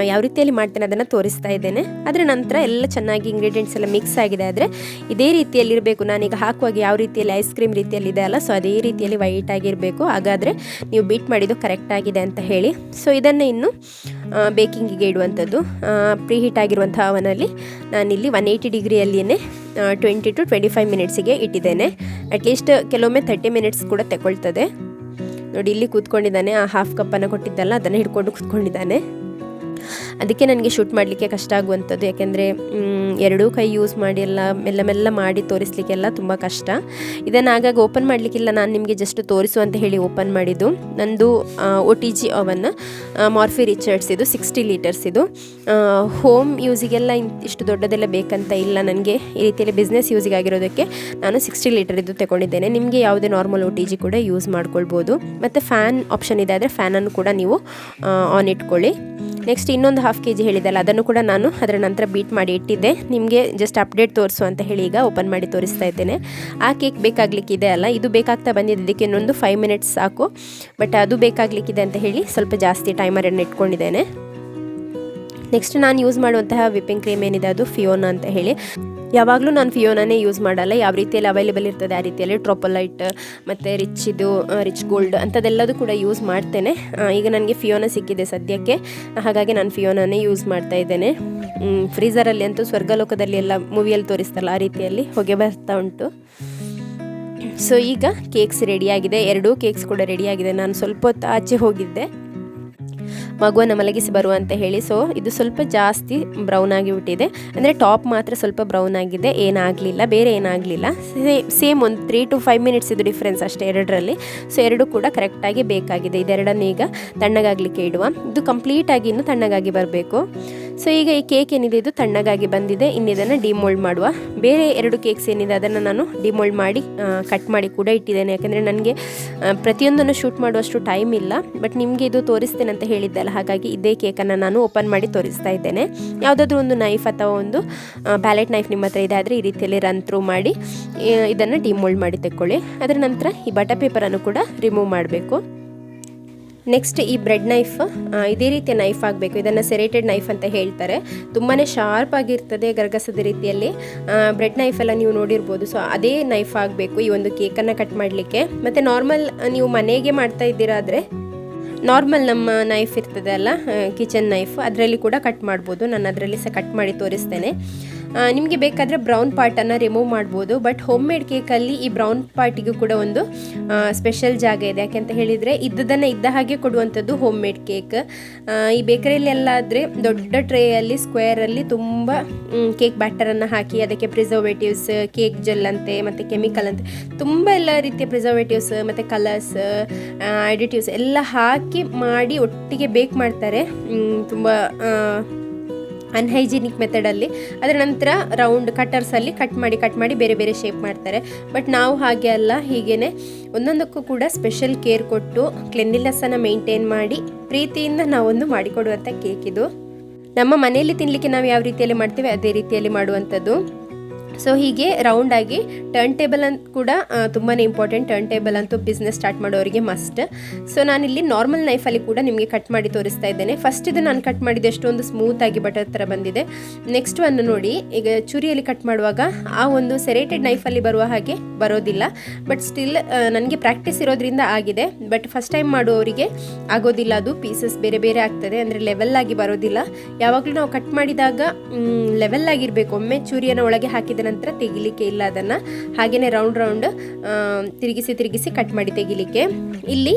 ಯಾವ ರೀತಿಯಲ್ಲಿ ಮಾಡ್ತೇನೆ ಅದನ್ನು ತೋರಿಸ್ತಾ ಇದ್ದೇನೆ. ಅದರ ನಂತರ ಎಲ್ಲ ಚೆನ್ನಾಗಿ ಇಂಗ್ರೀಡಿಯೆಂಟ್ಸ್ ಎಲ್ಲ ಮಿಕ್ಸ್ ಆಗಿದೆ ಆದರೆ ಇದೇ ರೀತಿಯಲ್ಲಿ ಇರಬೇಕು ನಾನೀಗ ಹಾಕುವಾಗ ಯಾವ ರೀತಿಯಲ್ಲಿ ಐಸ್ ಕ್ರೀಮ್ ರೀತಿಯಲ್ಲಿ ಇದೆ ಅಲ್ಲ ಸೊ ಅದೇ ರೀತಿಯಲ್ಲಿ ವೈಟ್ ಆಗಿರಬೇಕು. ಹಾಗಾದರೆ ನೀವು ಬೀಟ್ ಮಾಡಿದ್ದು ಕರೆಕ್ಟ್ ಆಗಿದೆ ಅಂತ ಹೇಳಿ. ಸೊ ಇದನ್ನು ಇನ್ನು ಬೇಕಿಂಗಿಗೆ ಇಡುವಂಥದ್ದು. ಪ್ರೀ ಹೀಟ್ ಆಗಿರುವಂಥ ಅವನಲ್ಲಿ ನಾನಿಲ್ಲಿ ಒನ್ ಏಯ್ಟಿ ಡಿಗ್ರಿಯಲ್ಲಿಯೇ ಟ್ವೆಂಟಿ ಟು ಟ್ವೆಂಟಿ ಫೈವ್ ಮಿನಿಟ್ಸಿಗೆ ಇಟ್ಟಿದ್ದೇನೆ. ಅಟ್ಲೀಸ್ಟ್ ಕೆಲವೊಮ್ಮೆ ತರ್ಟಿ ಮಿನಿಟ್ಸ್ ಕೂಡ ತಗೊಳ್ತದೆ. ನೋಡಿ ಇಲ್ಲಿ ಕೂತ್ಕೊಂಡಿದ್ದಾನೆ. ಆ ಹಾಫ್ ಕಪ್ಪನ್ನು ಕೊಟ್ಟಿದ್ದಲ್ಲ ಅದನ್ನು ಹಿಡ್ಕೊಂಡು ಕೂತ್ಕೊಂಡಿದ್ದಾನೆ. ಅದಕ್ಕೆ ನನಗೆ ಶೂಟ್ ಮಾಡಲಿಕ್ಕೆ ಕಷ್ಟ ಆಗುವಂಥದ್ದು. ಯಾಕೆಂದರೆ ಎರಡೂ ಕೈ ಯೂಸ್ ಮಾಡಿ ಎಲ್ಲ, ಮೆಲ್ಲ ಮೆಲ್ಲ ಮಾಡಿ ತೋರಿಸಲಿಕ್ಕೆಲ್ಲ ತುಂಬ ಕಷ್ಟ. ಇದನ್ನು ಆಗಾಗ ಓಪನ್ ಮಾಡಲಿಕ್ಕಿಲ್ಲ. ನಾನು ನಿಮಗೆ ಜಸ್ಟ್ ತೋರಿಸು ಅಂತ ಹೇಳಿ ಓಪನ್ ಮಾಡಿದ್ದು. ನಂದು ಒ T G oven Morphy Richards ಇದು ಸಿಕ್ಸ್ಟಿ ಲೀಟರ್ಸ್ ಇದು. ಹೋಮ್ ಯೂಸಿಗೆಲ್ಲ ಇಷ್ಟು ದೊಡ್ಡದೆಲ್ಲ ಬೇಕಂತ ಇಲ್ಲ ನನಗೆ. ಈ ರೀತಿಯಲ್ಲಿ ಬಿಸ್ನೆಸ್ ಯೂಸಿಗೆ ಆಗಿರೋದಕ್ಕೆ ನಾನು ಸಿಕ್ಸ್ಟಿ ಲೀಟರ್ ಇದು ತಗೊಂಡಿದ್ದೇನೆ. ನಿಮಗೆ ಯಾವುದೇ ನಾರ್ಮಲ್ ಒ ಟಿ ಜಿ ಕೂಡ ಯೂಸ್ ಮಾಡ್ಕೊಳ್ಬೋದು. ಮತ್ತು ಫ್ಯಾನ್ ಆಪ್ಷನ್ ಇದೆ ಆದರೆ ಫ್ಯಾನನ್ನು ಕೂಡ ನೀವು ಆನ್ ಇಟ್ಕೊಳ್ಳಿ. ನೆಕ್ಸ್ಟ್ ಇನ್ನೊಂದು ಹಾಫ್ ಕೆ ಜಿ ಹೇಳಿದಲ್ಲ ಅದನ್ನು ಕೂಡ ನಾನು ಅದರ ನಂತರ ಬೀಟ್ ಮಾಡಿ ಇಟ್ಟಿದ್ದೆ. ನಿಮಗೆ ಜಸ್ಟ್ ಅಪ್ಡೇಟ್ ತೋರಿಸು ಅಂತ ಹೇಳಿ ಈಗ ಓಪನ್ ಮಾಡಿ ತೋರಿಸ್ತಾ ಇದ್ದೇನೆ. ಆ ಕೇಕ್ ಬೇಕಾಗಲಿಕ್ಕಿದೆ ಅಲ್ಲ, ಇದು ಬೇಕಾಗ್ತಾ ಬಂದಿದೆ, ಇದಕ್ಕೆ ಇನ್ನೊಂದು ಫೈವ್ ಮಿನಿಟ್ಸ್ ಸಾಕು. ಬಟ್ ಅದು ಬೇಕಾಗಲಿಕ್ಕಿದೆ ಅಂತ ಹೇಳಿ ಸ್ವಲ್ಪ ಜಾಸ್ತಿ ಟೈಮರನ್ನು ಇಟ್ಕೊಂಡಿದ್ದೇನೆ. ನೆಕ್ಸ್ಟ್ ನಾನು ಯೂಸ್ ಮಾಡುವಂತಹ ವಿಪ್ಪಿಂಗ್ ಕ್ರೀಮ್ ಏನಿದೆ ಅದು ಫಿಯೋನ ಅಂತ ಹೇಳಿ. ಯಾವಾಗಲೂ ನಾನು ಫಿಯೋನಾನೇ ಯೂಸ್ ಮಾಡಲ್ಲ. ಯಾವ ರೀತಿಯಲ್ಲಿ ಅವೈಲೇಬಲ್ ಇರ್ತದೆ ಆ ರೀತಿಯಲ್ಲಿ ಟ್ರೋಪೊಲೈಟ್, ಮತ್ತು ರಿಚ್ ಇದು ರಿಚ್ ಗೋಲ್ಡ್ ಅಂಥದ್ದೆಲ್ಲದೂ ಕೂಡ ಯೂಸ್ ಮಾಡ್ತೇನೆ. ಈಗ ನನಗೆ ಫಿಯೋನ ಸಿಕ್ಕಿದೆ ಸದ್ಯಕ್ಕೆ. ಹಾಗಾಗಿ ನಾನು ಫಿಯೋನಾನೇ ಯೂಸ್ ಮಾಡ್ತಾ ಇದ್ದೇನೆ. ಫ್ರೀಸರಲ್ಲಿ ಅಂತೂ ಸ್ವರ್ಗಲೋಕದಲ್ಲಿ ಎಲ್ಲ ಮೂವಿಯಲ್ಲಿ ತೋರಿಸ್ತಲ್ಲ ಆ ರೀತಿಯಲ್ಲಿ ಹೊಗೆ ಬರ್ತಾ ಉಂಟು. ಸೊ ಈಗ ಕೇಕ್ಸ್ ರೆಡಿಯಾಗಿದೆ ಎರಡೂ ಕೇಕ್ಸ್ ಕೂಡ ರೆಡಿಯಾಗಿದೆ ನಾನು ಸ್ವಲ್ಪ ಹೊತ್ತು ಆಚೆ ಹೋಗಿದ್ದೆ. ಮಗುವನ್ನು ಮಲಗಿಸಿ ಬರುವ ಅಂತ ಹೇಳಿ. ಸೊ ಇದು ಸ್ವಲ್ಪ ಜಾಸ್ತಿ ಬ್ರೌನ್ ಆಗಿ ಬಿಟ್ಟಿದೆ ಅಂದರೆ ಟಾಪ್ ಮಾತ್ರ ಸ್ವಲ್ಪ ಬ್ರೌನ್ ಆಗಿದೆ. ಏನಾಗಲಿಲ್ಲ, ಬೇರೆ ಏನಾಗಲಿಲ್ಲ. ಸೇಮ್ ಒಂದು ತ್ರೀ ಟು ಫೈವ್ ಮಿನಿಟ್ಸ್ ಇದು ಡಿಫ್ರೆನ್ಸ್ ಅಷ್ಟೇ ಎರಡರಲ್ಲಿ. ಸೊ ಎರಡು ಕೂಡ ಕರೆಕ್ಟಾಗಿ ಬೇಕಾಗಿದೆ. ಇದೆರಡನ್ನು ಈಗ ತಣ್ಣಗಾಗಲಿಕ್ಕೆ ಇಡುವ. ಇದು ಕಂಪ್ಲೀಟಾಗಿ ಇನ್ನು ತಣ್ಣಗಾಗಿ ಬರಬೇಕು. ಸೊ ಈಗ ಈ ಕೇಕ್ ಏನಿದೆ? ಇದು ತಣ್ಣಗಾಗಿ ಬಂದಿದೆ. ಇನ್ನು ಇದನ್ನು ಡಿಮೋಲ್ಡ್ ಮಾಡುವ. ಬೇರೆ ಎರಡು ಕೇಕ್ಸ್ ಏನಿದೆ? ಅದನ್ನು ನಾನು ಡಿಮೋಲ್ಡ್ ಮಾಡಿ ಕಟ್ ಮಾಡಿ ಕೂಡ ಇಟ್ಟಿದ್ದೇನೆ. ಯಾಕೆಂದರೆ ನನಗೆ ಪ್ರತಿಯೊಂದನ್ನು ಶೂಟ್ ಮಾಡುವಷ್ಟು ಟೈಮ್ ಇಲ್ಲ. ಬಟ್ ನಿಮಗೆ ಇದು ತೋರಿಸ್ತೇನೆ ಅಂತ ಹೇಳಿದ್ದಲ್ಲ ಹಾಗಾಗಿ ಇದೇ ಕೇಕನ್ನು ನಾನು ಓಪನ್ ಮಾಡಿ ತೋರಿಸ್ತಾ ಇದ್ದೇನೆ. ಯಾವುದಾದ್ರೂ ಒಂದು ನೈಫ್ ಅಥವಾ ಒಂದು ಬ್ಯಾಲೆಟ್ ನೈಫ್ ನಿಮ್ಮ ಹತ್ರ ಇದೆ ಆದರೆ ಈ ರೀತಿಯಲ್ಲಿ ರನ್ ಥ್ರೂ ಮಾಡಿ ಇದನ್ನು ಡಿಮೋಲ್ಡ್ ಮಾಡಿ ತೆಕ್ಕೊಳ್ಳಿ. ಅದರ ನಂತರ ಈ ಬಟರ್ ಪೇಪರನ್ನು ಕೂಡ ರಿಮೂವ್ ಮಾಡಬೇಕು. ನೆಕ್ಸ್ಟ್ ಈ ಬ್ರೆಡ್ ನೈಫ್ ಇದೇ ರೀತಿಯ ನೈಫ್ ಆಗಬೇಕು. ಇದನ್ನು ಸೆರೇಟೆಡ್ ನೈಫ್ ಅಂತ ಹೇಳ್ತಾರೆ. ತುಂಬಾ ಶಾರ್ಪ್ ಆಗಿರ್ತದೆ ಗರ್ಗಸದ ರೀತಿಯಲ್ಲಿ. ಬ್ರೆಡ್ ನೈಫ್ ಎಲ್ಲ ನೀವು ನೋಡಿರ್ಬೋದು. ಸೊ ಅದೇ ನೈಫ್ ಆಗಬೇಕು ಈ ಒಂದು ಕೇಕನ್ನು ಕಟ್ ಮಾಡಲಿಕ್ಕೆ. ಮತ್ತು ನಾರ್ಮಲ್ ನೀವು ಮನೆಗೆ ಮಾಡ್ತಾ ಇದ್ದೀರಾದರೆ ನಾರ್ಮಲ್ ನಮ್ಮ ನೈಫ್ ಇರ್ತದೆ ಅಲ್ಲ ಕಿಚನ್ ನೈಫ್ ಅದರಲ್ಲಿ ಕೂಡ ಕಟ್ ಮಾಡ್ಬೋದು. ನಾನು ಅದರಲ್ಲಿ ಸಹ ಕಟ್ ಮಾಡಿ ತೋರಿಸ್ತೇನೆ. ನಿಮಗೆ ಬೇಕಾದರೆ ಬ್ರೌನ್ ಪಾರ್ಟನ್ನು ರಿಮೂವ್ ಮಾಡ್ಬೋದು. ಬಟ್ ಹೋಮ್ ಮೇಡ್ ಕೇಕಲ್ಲಿ ಈ ಬ್ರೌನ್ ಪಾರ್ಟಿಗೂ ಕೂಡ ಒಂದು ಸ್ಪೆಷಲ್ ಜಾಗ ಇದೆ. ಯಾಕೆಂತ ಹೇಳಿದರೆ ಇದ್ದದನ್ನು ಇದ್ದ ಹಾಗೆ ಕೊಡುವಂಥದ್ದು ಹೋಮ್ ಮೇಡ್ ಕೇಕ್ ಈ ಬೇಕರಿಯಲ್ಲೆಲ್ಲ ಆದರೆ ದೊಡ್ಡ ಟ್ರೇಯಲ್ಲಿ ಸ್ಕ್ವೇರಲ್ಲಿ ತುಂಬ ಕೇಕ್ ಬ್ಯಾಟರನ್ನು ಹಾಕಿ ಅದಕ್ಕೆ ಪ್ರಿಸರ್ವೇಟಿವ್ಸ್ ಕೇಕ್ ಜೆಲ್ ಅಂತೆ, ಮತ್ತು ಕೆಮಿಕಲ್ ಅಂತೆ, ತುಂಬ ಎಲ್ಲ ರೀತಿಯ ಪ್ರಿಸರ್ವೇಟಿವ್ಸ್ ಮತ್ತು ಕಲರ್ಸ್ ಅಡಿಟಿವ್ಸ್ ಎಲ್ಲ ಹಾಕಿ ಮಾಡಿ ಒಟ್ಟಿಗೆ ಬೇಕ್ ಮಾಡ್ತಾರೆ. ತುಂಬ ಅನ್ಹೈಜಿನಿಕ್ ಮೆಥಡಲ್ಲಿ ಅದರ ನಂತರ ರೌಂಡ್ ಕಟರ್ಸಲ್ಲಿ ಕಟ್ ಮಾಡಿ ಕಟ್ ಮಾಡಿ ಬೇರೆ ಬೇರೆ ಶೇಪ್ ಮಾಡ್ತಾರೆ. ಬಟ್ ನಾವು ಹಾಗೆ ಅಲ್ಲ ಹೀಗೇ ಒಂದೊಂದಕ್ಕೂ ಕೂಡ ಸ್ಪೆಷಲ್ ಕೇರ್ ಕೊಟ್ಟು ಕ್ಲೆನ್ಲಿನೆಸ್ಸನ್ನು ಮೇಂಟೈನ್ ಮಾಡಿ ಪ್ರೀತಿಯಿಂದ ನಾವೊಂದು ಮಾಡಿಕೊಡುವಂಥ ಕೇಕ್ ಇದು. ನಮ್ಮ ಮನೆಯಲ್ಲಿ ತಿನ್ನಲಿಕ್ಕೆ ನಾವು ಯಾವ ರೀತಿಯಲ್ಲಿ ಮಾಡ್ತೇವೆ, ಅದೇ ರೀತಿಯಲ್ಲಿ ಮಾಡುವಂಥದ್ದು. ಸೊ ಹೀಗೆ ರೌಂಡಾಗಿ ಟರ್ನ್ ಟೇಬಲ್ ಅಂತ ಕೂಡ ತುಂಬಾ ಇಂಪಾರ್ಟೆಂಟ್ ಟರ್ನ್ ಟೇಬಲ್ ಅಂತೂ ಬಿಸ್ನೆಸ್ ಸ್ಟಾರ್ಟ್ ಮಾಡೋರಿಗೆ ಮಸ್ಟ್ ಸೊ ನಾನಿಲ್ಲಿ ನಾರ್ಮಲ್ ನೈಫಲ್ಲಿ ಕೂಡ ನಿಮಗೆ ಕಟ್ ಮಾಡಿ ತೋರಿಸ್ತಾ ಇದ್ದೇನೆ. ಫಸ್ಟ್ ಇದು ನಾನು ಕಟ್ ಮಾಡಿದ ಎಷ್ಟೊಂದು ಸ್ಮೂತಾಗಿ ಬಟರ್ ಥರ ಬಂದಿದೆ. ನೆಕ್ಸ್ಟ್ ಒಂದು ನೋಡಿ, ಈಗ ಚುರಿಯಲ್ಲಿ ಕಟ್ ಮಾಡುವಾಗ ಆ ಒಂದು ಸೆರೇಟೆಡ್ ನೈಫಲ್ಲಿ ಬರುವ ಹಾಗೆ ಬರೋದಿಲ್ಲ. ಬಟ್ ಸ್ಟಿಲ್ ನನಗೆ ಪ್ರಾಕ್ಟೀಸ್ ಇರೋದ್ರಿಂದ ಆಗಿದೆ. ಬಟ್ ಫಸ್ಟ್ ಟೈಮ್ ಮಾಡುವವರಿಗೆ ಆಗೋದಿಲ್ಲ ಅದು. ಪೀಸಸ್ ಬೇರೆ ಬೇರೆ ಆಗ್ತದೆ. ಅಂದರೆ ಲೆವೆಲ್ ಆಗಿ ಬರೋದಿಲ್ಲ. ಯಾವಾಗಲೂ ನಾವು ಕಟ್ ಮಾಡಿದಾಗ ಲೆವೆಲ್ ಆಗಿರಬೇಕು. ಒಮ್ಮೆ ಚೂರಿಯನ್ನು ಒಳಗೆ ಹಾಕಿದ ನಂತರ ತೆಗಿಲಿಕ್ಕೆ ಇಲ್ಲ ಅದನ್ನು. ಹಾಗೆಯೇ ರೌಂಡ್ ರೌಂಡ್ ತಿರುಗಿಸಿ ತಿರುಗಿಸಿ ಕಟ್ ಮಾಡಿ ತೆಗಿಲಿಕ್ಕೆ. ಇಲ್ಲಿ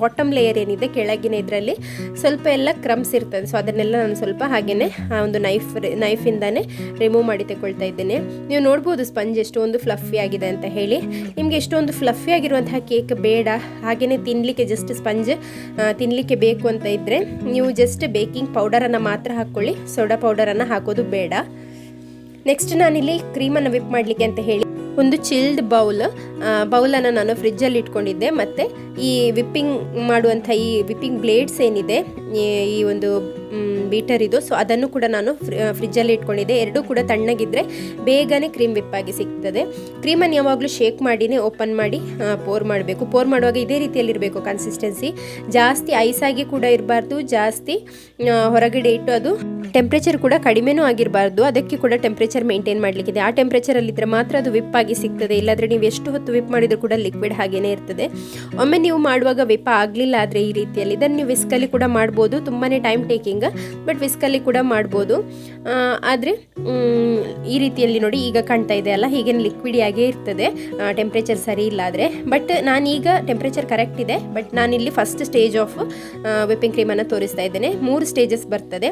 ಬಾಟಮ್ ಲೇಯರ್ ಏನಿದೆ ಕೆಳಗಿನ ಇದರಲ್ಲಿ ಸ್ವಲ್ಪ ಎಲ್ಲ ಕ್ರಮ್ಸ್ ಇರ್ತದೆ. ಸೊ ಅದನ್ನೆಲ್ಲ ನಾನು ಸ್ವಲ್ಪ ಹಾಗೆಯೇ ಆ, ಒಂದು ನೈಫ್ ನೈಫಿಂದನೇ ರಿಮೂವ್ ಮಾಡಿ ತಗೊಳ್ತಾ ಇದ್ದೇನೆ. ನೀವು ನೋಡ್ಬೋದು ಸ್ಪಂಜ್ ಎಷ್ಟೊಂದು ಫ್ಲಫಿ ಆಗಿದೆ ಅಂತ ಹೇಳಿ. ನಿಮಗೆ ಎಷ್ಟೊಂದು ಫ್ಲಫಿ ಆಗಿರುವಂತಹ ಕೇಕ್ ಬೇಡ. ಹಾಗೆಯೇ ತಿನ್ನಲಿಕ್ಕೆ ಜಸ್ಟ್ ಸ್ಪಂಜ್ ತಿನ್ನಲಿಕ್ಕೆ ಬೇಕು ಅಂತ ಇದ್ದರೆ ನೀವು ಜಸ್ಟ್ ಬೇಕಿಂಗ್ ಪೌಡರನ್ನು ಮಾತ್ರ ಹಾಕ್ಕೊಳ್ಳಿ. ಸೋಡಾ ಪೌಡರನ್ನು ಹಾಕೋದು ಬೇಡ. ನೆಕ್ಸ್ಟ್ ನಾನಿಲ್ಲಿ ಕ್ರೀಮನ್ನು ವಿಪ್ ಮಾಡಲಿಕ್ಕೆ ಅಂತ ಹೇಳಿ. ಒಂದು ಚಿಲ್ಡ್ ಬೌಲ್ ಬೌಲನ್ನು ನಾನು ಫ್ರಿಜ್ಜಲ್ಲಿ ಇಟ್ಕೊಂಡಿದ್ದೆ. ಮತ್ತು ಈ ವಿಪ್ಪಿಂಗ್ ಮಾಡುವಂಥ ಈ ವಿಪ್ಪಿಂಗ್ ಬ್ಲೇಡ್ಸ್ ಏನಿದೆ ಈ ಒಂದು ಬೀಟರ್ ಇದು. ಸೊ ಅದನ್ನು ಕೂಡ ನಾನು ಫ್ರಿಜ್ಜಲ್ಲಿ ಇಟ್ಕೊಂಡಿದ್ದೆ. ಎರಡೂ ಕೂಡ ತಣ್ಣಗಿದ್ರೆ ಬೇಗನೆ ಕ್ರೀಮ್ ವಿಪ್ಪಾಗಿ ಸಿಗ್ತದೆ. ಕ್ರೀಮನ್ನು ಯಾವಾಗಲೂ ಶೇಕ್ ಮಾಡಿನೇ ಓಪನ್ ಮಾಡಿ ಪೋರ್ ಮಾಡಬೇಕು. ಪೋರ್ ಮಾಡುವಾಗ ಇದೇ ರೀತಿಯಲ್ಲಿ ಇರಬೇಕು ಕನ್ಸಿಸ್ಟೆನ್ಸಿ ಜಾಸ್ತಿ ಐಸಾಗಿ ಕೂಡ ಇರಬಾರ್ದು, ಜಾಸ್ತಿ ಹೊರಗಡೆ ಇಟ್ಟು ಅದು ಟೆಂಪ್ರೇಚರ್ ಕೂಡ ಕಡಿಮೆನೂ ಆಗಿರಬಾರ್ದು. ಅದಕ್ಕೆ ಕೂಡ ಟೆಂಪ್ರೇಚರ್ ಮೇಂಟೈನ್ ಮಾಡಲಿಕ್ಕಿದೆ. ಆ ಟೆಂಪ್ರೇಚರಲ್ಲಿದ್ದರೆ ಮಾತ್ರ ಅದು ವಿಪ್ ಆಗಿ ಸಿಗ್ತದೆ. ಇಲ್ಲಾಂದರೆ ನೀವು ಎಷ್ಟು ಹೊತ್ತು ವಿಪ್ ಮಾಡಿದರೂ ಕೂಡ ಲಿಕ್ವಿಡ್ ಹಾಗೇನೇ ಇರ್ತದೆ. ಒಮ್ಮೆ ನೀವು ಮಾಡುವಾಗ ವಿಪ್ ಆಗಲಿಲ್ಲ ಆದರೆ ಈ ರೀತಿಯಲ್ಲಿ ಇದನ್ನು ನೀವು ವಿಸ್ಕಲ್ಲಿ ಕೂಡ ಮಾಡ್ಬೋದು. ತುಂಬಾ ಟೈಮ್ ಟೇಕಿಂಗ್ ಬಟ್ ವಿಸ್ಕಲ್ಲಿ ಕೂಡ ಮಾಡ್ಬೋದು. ಆದರೆ ಈ ರೀತಿಯಲ್ಲಿ ನೋಡಿ ಈಗ ಕಾಣ್ತಾ ಇದೆ ಅಲ್ಲ, ಹೀಗೇನು ಲಿಕ್ವಿಡಿಯಾಗೇ ಇರ್ತದೆ. ಟೆಂಪ್ರೇಚರ್ ಸರಿ ಇಲ್ಲ ಆದರೆ ಬಟ್ ನಾನೀಗ ಟೆಂಪ್ರೇಚರ್ ಕರೆಕ್ಟ್ ಇದೆ ಬಟ್ ನಾನಿಲ್ಲಿ ಫಸ್ಟ್ ಸ್ಟೇಜ್ ಆಫ್ ವಿಪ್ಪಿಂಗ್ ಕ್ರೀಮನ್ನು ತೋರಿಸ್ತಾ ಇದ್ದೇನೆ. ಮೂರು ಸ್ಟೇಜಸ್ ಬರ್ತದೆ.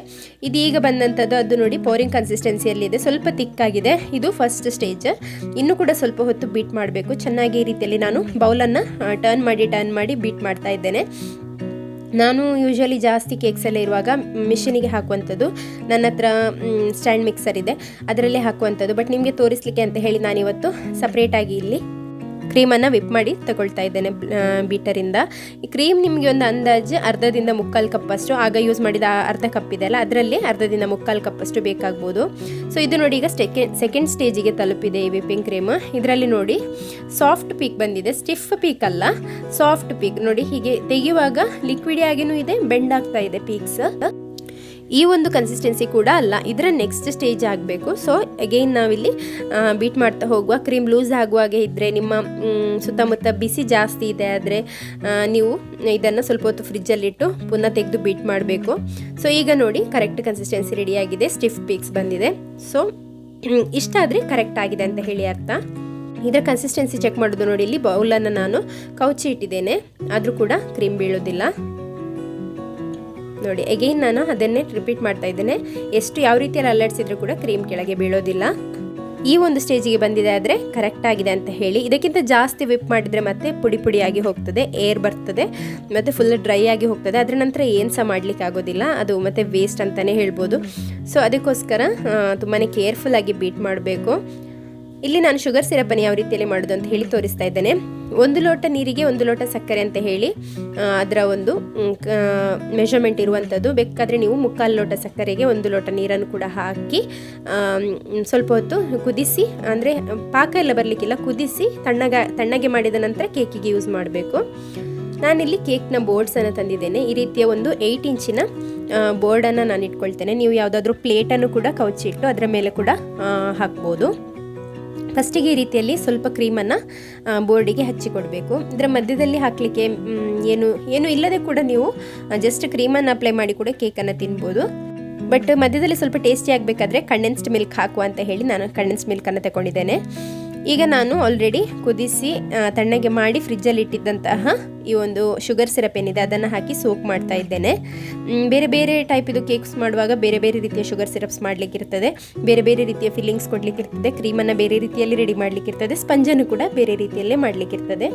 ಇದೀಗ ಬಂದಂಥದ್ದು ಅದು ನೋಡಿ ಪೋರಿಂಗ್ ಕನ್ಸಿಸ್ಟೆನ್ಸಿಯಲ್ಲಿದೆ ಸ್ವಲ್ಪ ತಿಕ್ಕಾಗಿದೆ. ಇದು ಫಸ್ಟ್ ಸ್ಟೇಜ್ ಇನ್ನೂ ಕೂಡ ಸ್ವಲ್ಪ ಹೊತ್ತು ಬೀಟ್ ಮಾಡಬೇಕು. ಚೆನ್ನಾಗಿ ಈ ರೀತಿಯಲ್ಲಿ ನಾನು ಬೌಲನ್ನು ಟರ್ನ್ ಮಾಡಿ ಟರ್ನ್ ಮಾಡಿ ಬೀಟ್ ಮಾಡ್ತಾ ಇದ್ದೇನೆ. ನಾನು ಯೂಶ್ವಲಿ ಜಾಸ್ತಿ ಕೇಕ್ಸೆಲ್ಲ ಇರುವಾಗ ಮಿಷಿನಿಗೆ ಹಾಕುವಂಥದ್ದು. ನನ್ನ ಹತ್ರ ಸ್ಟ್ಯಾಂಡ್ ಮಿಕ್ಸರ್ ಇದೆ. ಅದರಲ್ಲೇ ಹಾಕುವಂಥದ್ದು. ಬಟ್ ನಿಮಗೆ ತೋರಿಸ್ಲಿಕ್ಕೆ ಅಂತ ಹೇಳಿ ನಾನಿವತ್ತು ಸಪ್ರೇಟಾಗಿ ಇಲ್ಲಿ ಕ್ರೀಮನ್ನು ವಿಪ್ ಮಾಡಿ ತಗೊಳ್ತಾ ಇದ್ದೇನೆ ಬೀಟರಿಂದ. ಈ ಕ್ರೀಮ್ ನಿಮಗೆ ಒಂದು ಅಂದಾಜು ಅರ್ಧದಿಂದ ಮುಕ್ಕಾಲು ಕಪ್ಪಷ್ಟು, ಆಗ ಯೂಸ್ ಮಾಡಿದ ಅರ್ಧ ಕಪ್ ಇದೆ ಅಲ್ಲ, ಅದರಲ್ಲಿ ಅರ್ಧದಿಂದ ಮುಕ್ಕಾಲು ಕಪ್ಪಷ್ಟು ಬೇಕಾಗ್ಬೋದು. ಸೊ ಇದು ನೋಡಿ ಈಗ ಸೆಕೆಂಡ್ ಸೆಕೆಂಡ್ ಸ್ಟೇಜಿಗೆ ತಲುಪಿದೆ ಈ ವಿಪ್ಪಿಂಗ್ ಕ್ರೀಮ್ ಇದರಲ್ಲಿ ನೋಡಿ ಸಾಫ್ಟ್ ಪೀಕ್ ಬಂದಿದೆ ಸ್ಟಿಫ್ ಪೀಕ್ ಅಲ್ಲ ಸಾಫ್ಟ್ ಪೀಕ್ ನೋಡಿ ಹೀಗೆ ತೆಗೆಯುವಾಗ ಲಿಕ್ವಿಡ್ ಆಗಿನೂ ಇದೆ ಬೆಂಡ್ ಆಗ್ತಾ ಇದೆ ಪೀಕ್ಸ್ ಈ ಒಂದು ಕನ್ಸಿಸ್ಟೆನ್ಸಿ ಕೂಡ ಅಲ್ಲ. ಇದರ ನೆಕ್ಸ್ಟ್ ಸ್ಟೇಜ್ ಆಗಬೇಕು. ಸೊ ಅಗೈನ್ ನಾವಿಲ್ಲಿ ಬೀಟ್ ಮಾಡ್ತಾ ಹೋಗುವ. ಕ್ರೀಮ್ ಲೂಸ್ ಆಗುವಾಗೆ ಇದ್ದರೆ ನಿಮ್ಮ ಸುತ್ತಮುತ್ತ ಬಿಸಿ ಜಾಸ್ತಿ ಇದೆ ಆದರೆ ನೀವು ಇದನ್ನು ಸ್ವಲ್ಪ ಹೊತ್ತು ಫ್ರಿಜ್ಜಲ್ಲಿಟ್ಟು ಪುನಃ ತೆಗೆದು ಬೀಟ್ ಮಾಡಬೇಕು. ಸೊ ಈಗ ನೋಡಿ ಕರೆಕ್ಟ್ ಕನ್ಸಿಸ್ಟೆನ್ಸಿ ರೆಡಿಯಾಗಿದೆ ಸ್ಟಿಫ್ ಪೀಕ್ಸ್ ಬಂದಿದೆ. ಸೊ ಇಷ್ಟ ಆದರೆ ಕರೆಕ್ಟ್ ಆಗಿದೆ ಅಂತ ಹೇಳಿ ಅರ್ಥ. ಇದರ ಕನ್ಸಿಸ್ಟೆನ್ಸಿ ಚೆಕ್ ಮಾಡೋದು ನೋಡಿ, ಇಲ್ಲಿ ಬೌಲನ್ನು ನಾನು ಕೌಚಿ ಇಟ್ಟಿದ್ದೇನೆ. ಆದರೂ ಕೂಡ ಕ್ರೀಮ್ ಬೀಳೋದಿಲ್ಲ. ನೋಡಿ ಅಗೇನ್ ನಾನು ಅದನ್ನೇ ರಿಪೀಟ್ ಮಾಡ್ತಾ ಇದ್ದೇನೆ. ಎಷ್ಟು ಯಾವ ರೀತಿಯಲ್ಲಿ ಅಲ್ಲಾಡಿಸಿದ್ರು ಕೂಡ ಕ್ರೀಮ್ ಕೆಳಗೆ ಬೀಳೋದಿಲ್ಲ. ಈ ಒಂದು ಸ್ಟೇಜಿಗೆ ಬಂದಿದೆ ಆದರೆ ಕರೆಕ್ಟ್ ಆಗಿದೆ ಅಂತ ಹೇಳಿ. ಇದಕ್ಕಿಂತ ಜಾಸ್ತಿ ವಿಪ್ ಮಾಡಿದರೆ ಮತ್ತೆ ಪುಡಿ ಪುಡಿಯಾಗಿ ಹೋಗ್ತದೆ ಏರ್ ಬರ್ತದೆ, ಮತ್ತು ಫುಲ್ ಡ್ರೈ ಆಗಿ ಹೋಗ್ತದೆ. ಅದರ ನಂತರ ಏನು ಸಹ ಮಾಡಲಿಕ್ಕೆ ಆಗೋದಿಲ್ಲ. ಅದು ಮತ್ತೆ ವೇಸ್ಟ್ ಅಂತಲೇ ಹೇಳ್ಬೋದು. ಸೊ ಅದಕ್ಕೋಸ್ಕರ ತುಂಬಾ ಕೇರ್ಫುಲ್ಲಾಗಿ ಬೀಟ್ ಮಾಡಬೇಕು. ಇಲ್ಲಿ ನಾನು ಶುಗರ್ ಸಿರಪನ್ನು ಯಾವ ರೀತಿಯಲ್ಲಿ ಮಾಡೋದು ಅಂತ ಹೇಳಿ ತೋರಿಸ್ತಾ ಇದ್ದೇನೆ. ಒಂದು ಲೋಟ ನೀರಿಗೆ ಒಂದು ಲೋಟ ಸಕ್ಕರೆ ಅಂತ ಹೇಳಿ ಅದರ ಒಂದು ಮೆಷರ್ಮೆಂಟ್ ಇರುವಂಥದ್ದು ಬೇಕಾದರೆ ನೀವು ಮುಕ್ಕಾಲು ಲೋಟ ಸಕ್ಕರೆಗೆ ಒಂದು ಲೋಟ ನೀರನ್ನು ಕೂಡ ಹಾಕಿ ಸ್ವಲ್ಪ ಹೊತ್ತು ಕುದಿಸಿ, ಅಂದರೆ ಪಾಕ ಎಲ್ಲ ಬರಲಿಕ್ಕಿಲ್ಲ, ಕುದಿಸಿ ತಣ್ಣಗ, ತಣ್ಣಗೆ ಮಾಡಿದ ನಂತರ ಕೇಕಿಗೆ ಯೂಸ್ ಮಾಡಬೇಕು. ನಾನಿಲ್ಲಿ ಕೇಕ್ನ ಬೋರ್ಡ್ಸನ್ನು ತಂದಿದ್ದೇನೆ. ಈ ರೀತಿಯ ಒಂದು ಏಯ್ಟ್ ಇಂಚಿನ ಬೋರ್ಡನ್ನು ನಾನು ಇಟ್ಕೊಳ್ತೇನೆ ನೀವು ಯಾವುದಾದ್ರೂ ಪ್ಲೇಟನ್ನು ಕೂಡ ಕವಚಿಟ್ಟು ಅದರ ಮೇಲೆ ಕೂಡ ಹಾಕ್ಬೋದು. ಫಸ್ಟಿಗೆ ಈ ರೀತಿಯಲ್ಲಿ ಸ್ವಲ್ಪ ಕ್ರೀಮನ್ನು ಬೋರ್ಡಿಗೆ ಹಚ್ಚಿಕೊಡಬೇಕು. ಇದರ ಮಧ್ಯದಲ್ಲಿ ಹಾಕಲಿಕ್ಕೆ ಏನು ಏನು ಇಲ್ಲದೆ ಕೂಡ ನೀವು ಜಸ್ಟ್ ಕ್ರೀಮನ್ನು ಅಪ್ಲೈ ಮಾಡಿ ಕೂಡ ಕೇಕನ್ನು ತಿನ್ಬೋದು. ಬಟ್ ಮಧ್ಯದಲ್ಲಿ ಸ್ವಲ್ಪ ಟೇಸ್ಟಿ ಆಗಬೇಕಾದ್ರೆ ಕಂಡೆನ್ಸ್ಡ್ ಮಿಲ್ಕ್ ಹಾಕು ಅಂತ ಹೇಳಿ ನಾನು ಕಂಡೆನ್ಸ್ಡ್ ಮಿಲ್ಕನ್ನು ತಗೊಂಡಿದ್ದೇನೆ. ಈಗ ನಾನು ಆಲ್ರೆಡಿ ಕುದಿಸಿ ತಣ್ಣಗೆ ಮಾಡಿ ಫ್ರಿಜ್ಜಲ್ಲಿ ಇಟ್ಟಿದ್ದಂತಹ ಈ ಒಂದು ಶುಗರ್ ಸಿರಪ್ ಏನಿದೆ ಅದನ್ನು ಹಾಕಿ ಸೋಕ್ ಮಾಡ್ತಾ ಇದ್ದೇನೆ. ಬೇರೆ ಬೇರೆ ಟೈಪ್ ಇದು ಕೇಕ್ಸ್ ಮಾಡುವಾಗ ಬೇರೆ ಬೇರೆ ರೀತಿಯ ಶುಗರ್ ಸಿರಪ್ಸ್ ಮಾಡಲಿಕ್ಕಿರ್ತದೆ ಬೇರೆ ಬೇರೆ ರೀತಿಯ ಫಿಲ್ಲಿಂಗ್ಸ್ ಕೊಡಲಿಕ್ಕಿರ್ತದೆ ಕ್ರೀಮನ್ನು ಬೇರೆ ರೀತಿಯಲ್ಲಿ ರೆಡಿ ಮಾಡಲಿಕ್ಕಿರ್ತದೆ ಸ್ಪಂಜನ್ನು ಕೂಡ ಬೇರೆ ರೀತಿಯಲ್ಲೇ ಮಾಡಲಿಕ್ಕಿರ್ತದೆ